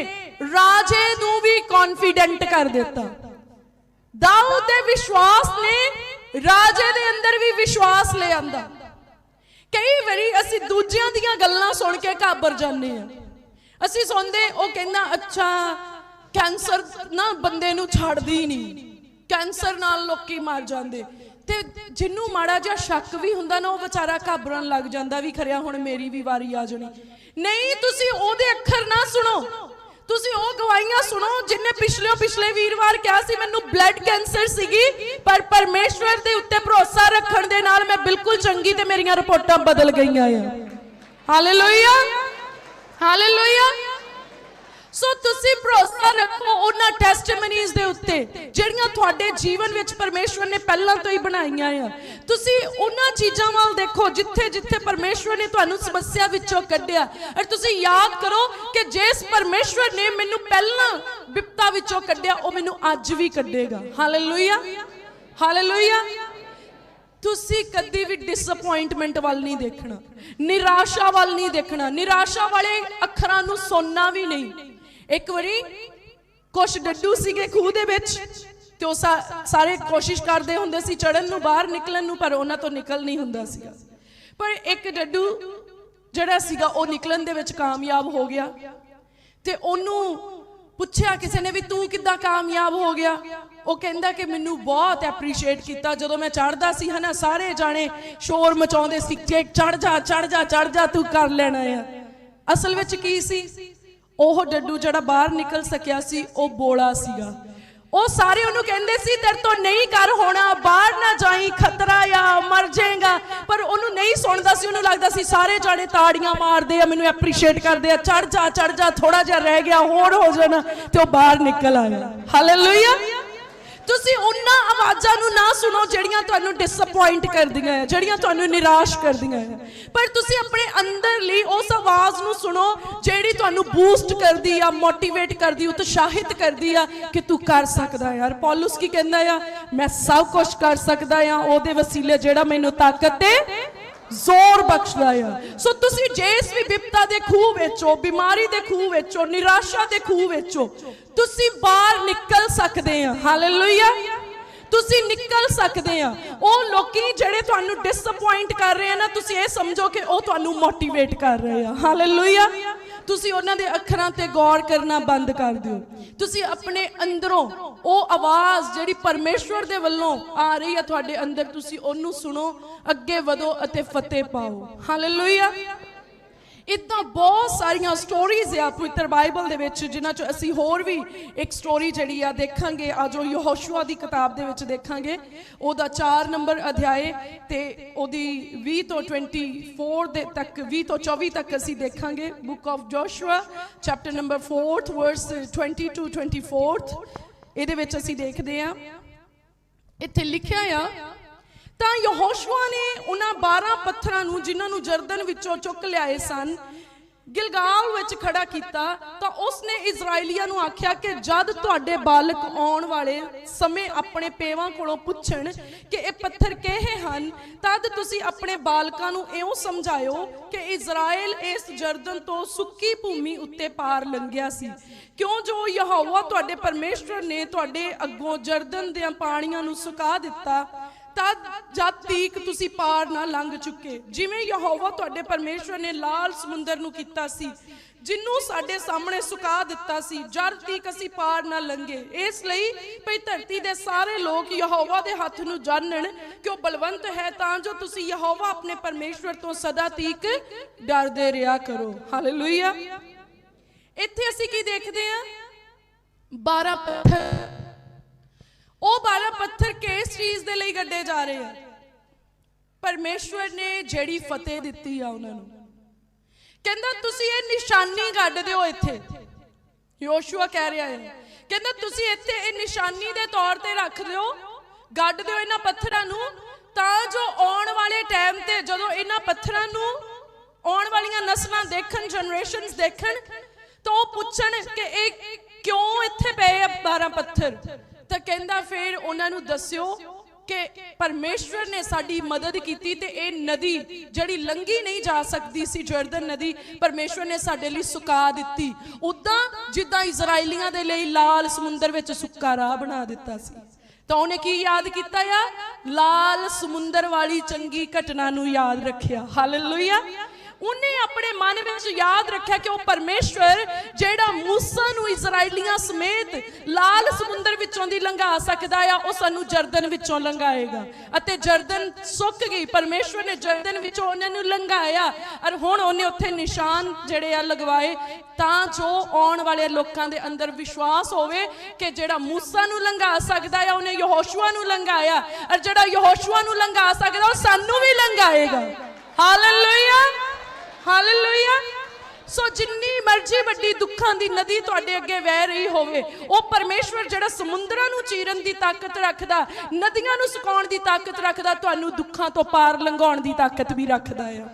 ਰਾਜੇ ਨੂੰ ਵੀ ਕੌਨਫੀਡੈਂਟ ਕਰ ਦਿੱਤਾ। ਦਾਊਦ ਦੇ ਵਿਸ਼ਵਾਸ ਨੇ ਰਾਜੇ ਦੇ ਅੰਦਰ ਵੀ ਵਿਸ਼ਵਾਸ ਲੈ ਕਈ ਵਾਰੀ ਅਸੀਂ ਦੂਜਿਆਂ ਦੀਆਂ ਗੱਲਾਂ ਸੁਣ ਕੇ ਘਾਬਰ ਜਾਂਦੇ ਆ ਅਸੀਂ ਸੁਣਦੇ ਉਹ ਕਹਿੰਦਾ, ਅੱਛਾ ਕੈਂਸਰ ਨਾ ਬੰਦੇ ਨੂੰ ਛੱਡਦੀ ਨਹੀਂ। ਕੈਂਸਰ ਨਾਲ ਲੋਕੀ ਮਰ ਜਾਂਦੇ। ਤੇ ਜਿੰਨੂੰ ਮਾੜਾ ਜਿਹਾ ਸ਼ੱਕ ਵੀ ਹੁੰਦਾ ਨਾ, ਉਹ ਵਿਚਾਰਾ ਘਾਬਰਨ ਲੱਗ ਜਾਂਦਾ ਵੀ ਖਰਿਆ ਹੁਣ ਮੇਰੀ ਵੀ ਵਾਰੀ ਆ ਜਾਣੀ। ਨਹੀਂ, ਤੁਸੀਂ ਉਹਦੇ ਅੱਖਰ ਨਾ ਸੁਣੋ। ਤੁਸੀਂ ਉਹ ਗਵਾਹੀਆਂ ਸੁਣੋ ਜਿਨਨੇ ਪਿਛਲੇ ਪਿਛਲੇ ਵੀਰਵਾਰ ਕਿਹਾ ਸੀ, ਮੈਨੂੰ ਬਲੱਡ ਕੈਂਸਰ ਸੀਗੀ, ਪਰ ਪਰਮੇਸ਼ਵਰ ਦੇ ਉੱਤੇ ਭਰੋਸਾ ਰੱਖਣ ਦੇ ਨਾਲ ਮੈਂ ਬਿਲਕੁਲ ਚੰਗੀ ਤੇ ਮੇਰੀਆਂ ਰਿਪੋਰਟਾਂ ਬਦਲ ਗਈਆਂ ਆ। ਹਾਲੇਲੂਇਆ ਹਾਲੇਲੂਇਆ ਸੋ ਤੁਸੀਂ ਭਰੋਸਾ ਰੱਖੋ ਉਹਨਾਂ ਟੈਸਟੀਮਨੀਜ਼ ਦੇ ਉੱਤੇ, ਜਿਹੜੀਆਂ ਤੁਹਾਡੇ ਜੀਵਨ ਵਿੱਚ ਪਰਮੇਸ਼ਵਰ ਨੇ ਪਹਿਲਾਂ ਤੋਂ ਹੀ ਬਣਾਈਆਂ ਆ। ਤੁਸੀਂ ਉਹਨਾਂ ਚੀਜ਼ਾਂ ਵੱਲ ਦੇਖੋ, ਜਿੱਥੇ ਜਿੱਥੇ ਪਰਮੇਸ਼ਵਰ ਨੇ ਤੁਹਾਨੂੰ ਸਮੱਸਿਆ ਵਿੱਚੋਂ ਕੱਢਿਆ। ਔਰ ਤੁਸੀਂ ਯਾਦ ਕਰੋ ਕਿ ਜਿਸ ਪਰਮੇਸ਼ਵਰ ਨੇ ਮੈਨੂੰ ਪਹਿਲਾਂ ਵਿਪਤਾ ਵਿੱਚੋਂ ਕੱਢਿਆ, ਉਹ ਮੈਨੂੰ ਅੱਜ ਵੀ ਕੱਢੇਗਾ। ਹਾਲੇਲੂਇਆ ਹਾਲੇਲੂਇਆ ਤੁਸੀਂ ਕਦੀ ਵੀ ਡਿਸਪਾਇੰਟਮੈਂਟ ਵੱਲ ਨਹੀਂ ਦੇਖਣਾ, ਨਿਰਾਸ਼ਾ ਵੱਲ ਨਹੀਂ ਦੇਖਣਾ। ਨਿਰਾਸ਼ਾ ਵਾਲੇ ਅੱਖਰਾਂ ਨੂੰ ਸੁਣਨਾ ਵੀ ਨਹੀਂ। ਇੱਕ ਵਾਰੀ ਕੁਛ ਡੱਡੂ ਸੀਗੇ ਖੂਹ ਦੇ ਵਿੱਚ ਤੇ ਉਹ ਸਾਰੇ ਕੋਸ਼ਿਸ਼ ਕਰਦੇ ਹੁੰਦੇ ਸੀ ਚੜਨ ਨੂੰ, ਬਾਹਰ ਨਿਕਲਣ ਨੂੰ, ਪਰ ਉਹਨਾਂ ਤੋਂ ਨਿਕਲ ਨਹੀਂ ਹੁੰਦਾ ਸੀਗਾ। ਪਰ ਇੱਕ ਡੱਡੂ ਜਿਹੜਾ ਸੀਗਾ, ਉਹ ਨਿਕਲਣ ਦੇ ਵਿੱਚ ਕਾਮਯਾਬ ਹੋ ਗਿਆ ਤੇ ਉਹਨੂੰ ਪੁੱਛਿਆ ਕਿਸੇ ਨੇ ਵੀ ਤੂੰ ਕਿੱਦਾਂ ਕਾਮਯਾਬ ਹੋ ਗਿਆ? ਉਹ ਕਹਿੰਦਾ ਕਿ ਮੈਨੂੰ ਬਹੁਤ ਐਪਰੀਸ਼ੀਏਟ ਕੀਤਾ। ਜਦੋਂ ਮੈਂ ਚੜਦਾ ਸੀ ਹਨਾ, ਸਾਰੇ ਜਾਣੇ ਸ਼ੋਰ ਮਚਾਉਂਦੇ ਸੀ ਕਿ ਚੜ ਜਾ ਚੜ ਜਾ ਚੜ ਜਾ, ਤੂੰ ਕਰ ਲੈਣਾ ਆ। ਅਸਲ ਵਿੱਚ ਕੀ ਸੀ? ਉਹ ਡੱਡੂ ਜਿਹੜਾ ਬਾਹਰ ਨਿਕਲ ਸਕਿਆ ਸੀ, ਉਹ ਬੋਲਾ ਸੀਗਾ। ਉਹ ਸਾਰੇ ਉਹਨੂੰ ਕਹਿੰਦੇ ਸੀ, ਤੇਰੇ ਤੋਂ ਨਹੀਂ ਕਰ ਹੋਣਾ, ਬਾਹਰ ਨਾ ਜਾਈ, ਖਤਰਾ ਆ, ਮਰ ਜਾਏਗਾ। ਪਰ ਉਹਨੂੰ ਨਹੀਂ ਸੁਣਦਾ ਸੀ, ਉਹਨੂੰ ਲੱਗਦਾ ਸੀ ਸਾਰੇ ਜਾਣੇ ਤਾੜੀਆਂ ਮਾਰਦੇ ਆ, ਮੈਨੂੰ ਐਪਰੀਸ਼ੀਏਟ ਕਰਦੇ ਆ। ਚੜ ਜਾ ਚੜ ਜਾ ਥੋੜਾ ਜਿਹਾ ਰਹਿ ਗਿਆ ਹੋਰ ਹੋ ਜਾਣਾ ਤੇ ਉਹ ਬਾਹਰ ਨਿਕਲ ਆਇਆ। ਹਾਲੇਲੂਇਆ ਤੁਸੀਂ ਉਹਨਾਂ ਆਵਾਜ਼ਾਂ ਨੂੰ ਨਾ ਸੁਣੋ ਜਿਹੜੀਆਂ ਤੁਹਾਨੂੰ ਡਿਸਪਾਇੰਟ ਕਰਦੀਆਂ ਹੈ, ਜਿਹੜੀਆਂ ਤੁਹਾਨੂੰ ਨਿਰਾਸ਼ ਕਰਦੀਆਂ ਹੈ। ਪਰ ਤੁਸੀਂ ਆਪਣੇ ਅੰਦਰ ਲਈ ਉਸ ਆਵਾਜ਼ ਨੂੰ ਸੁਣੋ ਜਿਹੜੀ ਤੁਹਾਨੂੰ ਬੂਸਟ ਕਰਦੀ ਆ ਮੋਟੀਵੇਟ ਕਰਦੀ, ਉਤਸ਼ਾਹਿਤ ਕਰਦੀ ਆ ਕਿ ਤੂੰ ਕਰ ਸਕਦਾ ਯਾਰ, ਪੌਲਸ ਕੀ ਕਹਿੰਦਾ ਆ? ਮੈਂ ਸਭ ਕੁਝ ਕਰ ਸਕਦਾ ਆ, ਉਹਦੇ ਵਸੀਲੇ ਜਿਹੜਾ ਮੈਨੂੰ ਤਾਕਤ ਤੇ ਜ਼ੋਰ ਬਖਸ਼ਦਾ ਆ। ਸੋ ਤੁਸੀਂ ਜਿਸ ਵੀ ਵਿਪਤਾ ਦੇ ਖੂਹ ਵਿੱਚੋਂ ਬਿਮਾਰੀ ਦੇ ਖੂਹ ਵਿੱਚੋਂ ਨਿਰਾਸ਼ਾ ਦੇ ਖੂਹ ਵਿੱਚੋਂ ਤੁਸੀਂ ਬਾਹਰ ਨਿਕਲ ਸਕਦੇ ਆ। ਹਾਲੇਲੂਇਆ ਤੁਸੀਂ ਨਿਕਲ ਸਕਦੇ ਆ। ਉਹ ਲੋਕੀ ਜਿਹੜੇ ਤੁਹਾਨੂੰ ਡਿਸਪਾਇੰਟ ਕਰ ਰਹੇ ਆ ਨਾ, ਤੁਸੀਂ ਇਹ ਸਮਝੋ ਕਿ ਉਹ ਤੁਹਾਨੂੰ ਮੋਟੀਵੇਟ ਕਰ ਰਹੇ ਆ। ਹਾਲੇਲੂਇਆ ਤੁਸੀਂ ਉਹਨਾਂ ਦੇ ਅੱਖਰਾਂ ਤੇ ਗੌਰ ਕਰਨਾ ਬੰਦ ਕਰ ਦਿਓ। ਤੁਸੀਂ ਆਪਣੇ ਅੰਦਰੋਂ ਉਹ ਆਵਾਜ਼ ਜਿਹੜੀ ਪਰਮੇਸ਼ਵਰ ਦੇ ਵੱਲੋਂ ਆ ਰਹੀ ਹੈ ਤੁਹਾਡੇ ਅੰਦਰ, ਤੁਸੀਂ ਉਹਨੂੰ ਸੁਣੋ, ਅੱਗੇ ਵਧੋ ਅਤੇ ਫਤਿਹ ਪਾਓ। ਹਾਲੇਲੂਇਆ ਇਦਾਂ ਬਹੁਤ ਸਾਰੀਆਂ ਸਟੋਰੀਜ਼ ਆ ਪਵਿੱਤਰ ਬਾਈਬਲ ਦੇ ਵਿੱਚ, ਜਿਨ੍ਹਾਂ ਚ ਅਸੀਂ ਹੋਰ ਵੀ ਇੱਕ ਸਟੋਰੀ ਜਿਹੜੀ ਆ ਦੇਖਾਂਗੇ। ਆ ਜੋ ਯਹੋਸ਼ੂਆ ਦੀ ਕਿਤਾਬ ਦੇ ਵਿੱਚ ਦੇਖਾਂਗੇ। ਉਹਦਾ 4 ਨੰਬਰ ਅਧਿਆਏ ਤੇ ਉਹਦੀ 20 ਤੋਂ 24 ਦੇ ਤੱਕ 20 ਤੋਂ 24 ਤੱਕ ਅਸੀਂ ਦੇਖਾਂਗੇ। Book of Joshua chapter number 4th verse 20 to 24th ਇਹਦੇ ਵਿੱਚ ਅਸੀਂ ਦੇਖਦੇ ਆ ਇੱਥੇ ਲਿਖਿਆ ਆ ਤਾਂ ਯਹੋਸ਼ੂਆ ਨੇ ਉਹਨਾਂ 12 ਪੱਥਰਾਂ ਨੂੰ, ਜਿਨ੍ਹਾਂ ਨੂੰ ਜਰਦਨ ਵਿੱਚੋਂ ਚੁੱਕ ਲਿਆਏ ਸਨ, ਗਿਲਗਾਲ ਵਿੱਚ ਖੜਾ ਕੀਤਾ। ਤਾਂ ਉਸਨੇ ਇਜ਼ਰਾਈਲੀਆਂ ਨੂੰ ਆਖਿਆ ਕਿ ਜਦ ਤੁਹਾਡੇ ਬਾਲਕ ਆਉਣ ਵਾਲੇ ਸਮੇਂ ਆਪਣੇ ਪੇਵਾਂ ਕੋਲੋਂ ਪੁੱਛਣ ਕਿ ਇਹ ਪੱਥਰ ਕਿਹੇ ਹਨ, ਤਦ ਤੁਸੀਂ ਆਪਣੇ ਬਾਲਕਾਂ ਨੂੰ ਇਉਂ ਸਮਝਾਇਓ ਕਿ ਇਜ਼ਰਾਈਲ ਇਸ ਜਰਦਨ ਤੋਂ ਸੁੱਕੀ ਭੂਮੀ ਉੱਤੇ ਪਾਰ ਲੰਘਿਆ ਸੀ। ਕਿਉਂ ਜੋ ਯਹੋਵਾ ਤੁਹਾਡੇ ਪਰਮੇਸ਼ਵਰ ਨੇ ਤੁਹਾਡੇ ਅੱਗੋਂ ਜਰਦਨ ਦੇ ਪਾਣੀਆਂ ਨੂੰ ਸੁਕਾ ਦਿੱਤਾ ਤਦ ਜਦ ਤੀਕ ਤੁਸੀਂ ਪਾਰ ਨਾ ਲੰਘ ਚੁੱਕੇ। ਜਿਵੇਂ ਯਹੋਵਾ ਤੁਹਾਡੇ ਪਰਮੇਸ਼ਵਰ ਨੇ ਲਾਲ ਸਮੁੰਦਰ ਨੂੰ ਕੀਤਾ ਸੀ, ਜਿੰਨੂੰ ਸਾਡੇ ਸਾਹਮਣੇ ਸੁਕਾ ਦਿੱਤਾ ਸੀ, ਜਦ ਤੀਕ ਅਸੀਂ ਪਾਰ ਨਾ ਲੰਘੇ। ਇਸ ਲਈ ਭਈ ਧਰਤੀ ਦੇ ਸਾਰੇ ਲੋਕ ਯਹੋਵਾ ਦੇ ਹੱਥ ਨੂੰ ਜਾਣਨ ਕਿ ਉਹ ਬਲਵੰਤ ਹੈ, ਤਾਂ ਜੋ ਤੁਸੀਂ ਯਹੋਵਾ ਆਪਣੇ ਪਰਮੇਸ਼ਵਰ ਤੋਂ ਸਦਾ ਤੀਕ ਡਰਦੇ ਰਿਹਾ ਕਰੋ। ਹਾਲੇਲੂਇਆ ਇੱਥੇ ਅਸੀਂ ਕੀ ਦੇਖਦੇ ਹਾਂ? 12 ਪੱਥਰ। ਉਹ 12 ਪੱਥਰ ਕਿਸ ਚੀਜ਼ ਦੇ ਲਈ ਗੱਡੇ ਜਾ ਰਹੇ ਆ? ਪਰਮੇਸ਼ਵਰ ਨੇ ਜਿਹੜੀ ਫਤਿਹ ਦਿੱਤੀ ਆ ਉਹਨਾਂ ਨੂੰ। ਕਹਿੰਦਾ, ਤੁਸੀਂ ਇਹ ਨਿਸ਼ਾਨੀ ਗੱਡ ਦਿਓ ਇੱਥੇ। ਯੋਸ਼ੂਆ ਕਹਿ ਰਿਹਾ ਹੈ। ਕਹਿੰਦਾ, ਤੁਸੀਂ ਇੱਥੇ ਇਹ ਨਿਸ਼ਾਨੀ ਦੇ ਤੌਰ ਤੇ ਰੱਖ ਦਿਓ, ਗੱਡ ਦਿਓ ਇਹਨਾਂ ਪੱਥਰਾਂ ਨੂੰ, ਤਾਂ ਜੋ ਆਉਣ ਵਾਲੇ ਟਾਈਮ ਤੇ ਜਦੋਂ ਇਹਨਾਂ ਪੱਥਰਾਂ ਨੂੰ ਆਉਣ ਵਾਲੀਆਂ ਨਸਲਾਂ ਦੇਖਣ ਜਨਰੇਸ਼ਨਸ ਦੇਖਣ, ਤਾਂ ਉਹ ਪੁੱਛਣ ਕਿ ਇਹ ਕਿਉਂ ਇੱਥੇ ਪਏ ਆ 12 ਪੱਥਰ? ਤਾਂ ਕਹਿੰਦਾ ਫਿਰ ਉਹਨਾਂ ਨੂੰ ਦੱਸਿਓ ਕਿ ਪਰਮੇਸ਼ਵਰ ਨੇ ਸਾਡੀ ਮਦਦ ਕੀਤੀ ਤੇ ਇਹ ਨਦੀ ਜਿਹੜੀ ਲੰਗੀ ਨਹੀਂ ਜਾ ਸਕਦੀ ਸੀ ਜਰਦਨ ਨਦੀ, ਪਰਮੇਸ਼ਵਰ ਨੇ ਸਾਡੇ ਲਈ ਸੁਕਾ ਦਿੱਤੀ। ਉਦਾਂ ਜਿੱਦਾਂ ਇਜ਼ਰਾਈਲੀਆਂ ਦੇ ਲਈ ਲਾਲ ਸਮੁੰਦਰ ਵਿੱਚ ਸੁੱਕਾ ਰਾਹ ਬਣਾ ਦਿੱਤਾ ਸੀ। ਤਾਂ ਉਹਨੇ ਕੀ ਯਾਦ ਕੀਤਾ ਆ ਲਾਲ ਸਮੁੰਦਰ ਵਾਲੀ ਚੰਗੀ ਘਟਨਾ ਨੂੰ ਯਾਦ ਰੱਖਿਆ। ਹਾਲੇਲੂਇਆ ਉਹਨੇ ਆਪਣੇ ਮਨ ਵਿੱਚ ਯਾਦ ਰੱਖਿਆ ਕਿ ਉਹ ਪਰਮੇਸ਼ਵਰ ਜਿਹੜਾ ਮੂਸਾ ਨੂੰ ਇਜ਼ਰਾਈਲੀਆਂ ਸਮੇਤ ਲਾਲ ਸਮੁੰਦਰ ਵਿੱਚੋਂ ਦੀ ਲੰਘਾ ਸਕਦਾ ਆ, ਉਹ ਸਾਨੂੰ ਜਰਦਨ ਵਿੱਚੋਂ ਲੰਘਾਏਗਾ। ਅਤੇ ਜਰਦਨ ਸੁੱਕ ਗਈ, ਪਰਮੇਸ਼ਵਰ ਨੇ ਜਰਦਨ ਵਿੱਚੋਂ ਉਹਨਾਂ ਨੂੰ ਲੰਘਾਇਆ ਔਰ ਹੁਣ ਉਹਨੇ ਉੱਥੇ ਨਿਸ਼ਾਨ ਜਿਹੜੇ ਆ ਲਗਵਾਏ ਤਾਂ ਜੋ ਆਉਣ ਵਾਲੇ ਲੋਕਾਂ ਦੇ ਅੰਦਰ ਵਿਸ਼ਵਾਸ ਹੋਵੇ ਕਿ ਜਿਹੜਾ ਮੂਸਾ ਨੂੰ ਲੰਘਾ ਸਕਦਾ ਆ, ਉਹਨੇ ਯਹੋਸ਼ੂਆ ਨੂੰ ਲੰਘਾਇਆ ਔਰ ਜਿਹੜਾ ਯਹੋਸ਼ੂਆ ਨੂੰ ਲੰਘਾ ਸਕਦਾ, ਉਹ ਸਾਨੂੰ ਵੀ ਲੰਘਾਏਗਾ। ਹਾਲੇਲੂਇਆ ਹਾਲੇਲੂਇਆ ਸੋ ਜਿੰਨੀ ਮਰਜ਼ੀ ਵੱਡੀ ਦੁੱਖਾਂ ਦੀ ਨਦੀ ਤੁਹਾਡੇ ਅੱਗੇ ਵਹਿ ਰਹੀ ਹੋਵੇ, ਉਹ ਪਰਮੇਸ਼ਵਰ ਜਿਹੜਾ ਸਮੁੰਦਰਾਂ ਨੂੰ ਚੀਰਨ ਦੀ ਤਾਕਤ ਰੱਖਦਾ, ਨਦੀਆਂ ਨੂੰ ਸੁਕਾਉਣ ਦੀ ਤਾਕਤ ਰੱਖਦਾ, ਤੁਹਾਨੂੰ ਦੁੱਖਾਂ ਤੋਂ ਪਾਰ ਲੰਘਾਉਣ ਦੀ ਤਾਕਤ ਵੀ ਰੱਖਦਾ ਆ।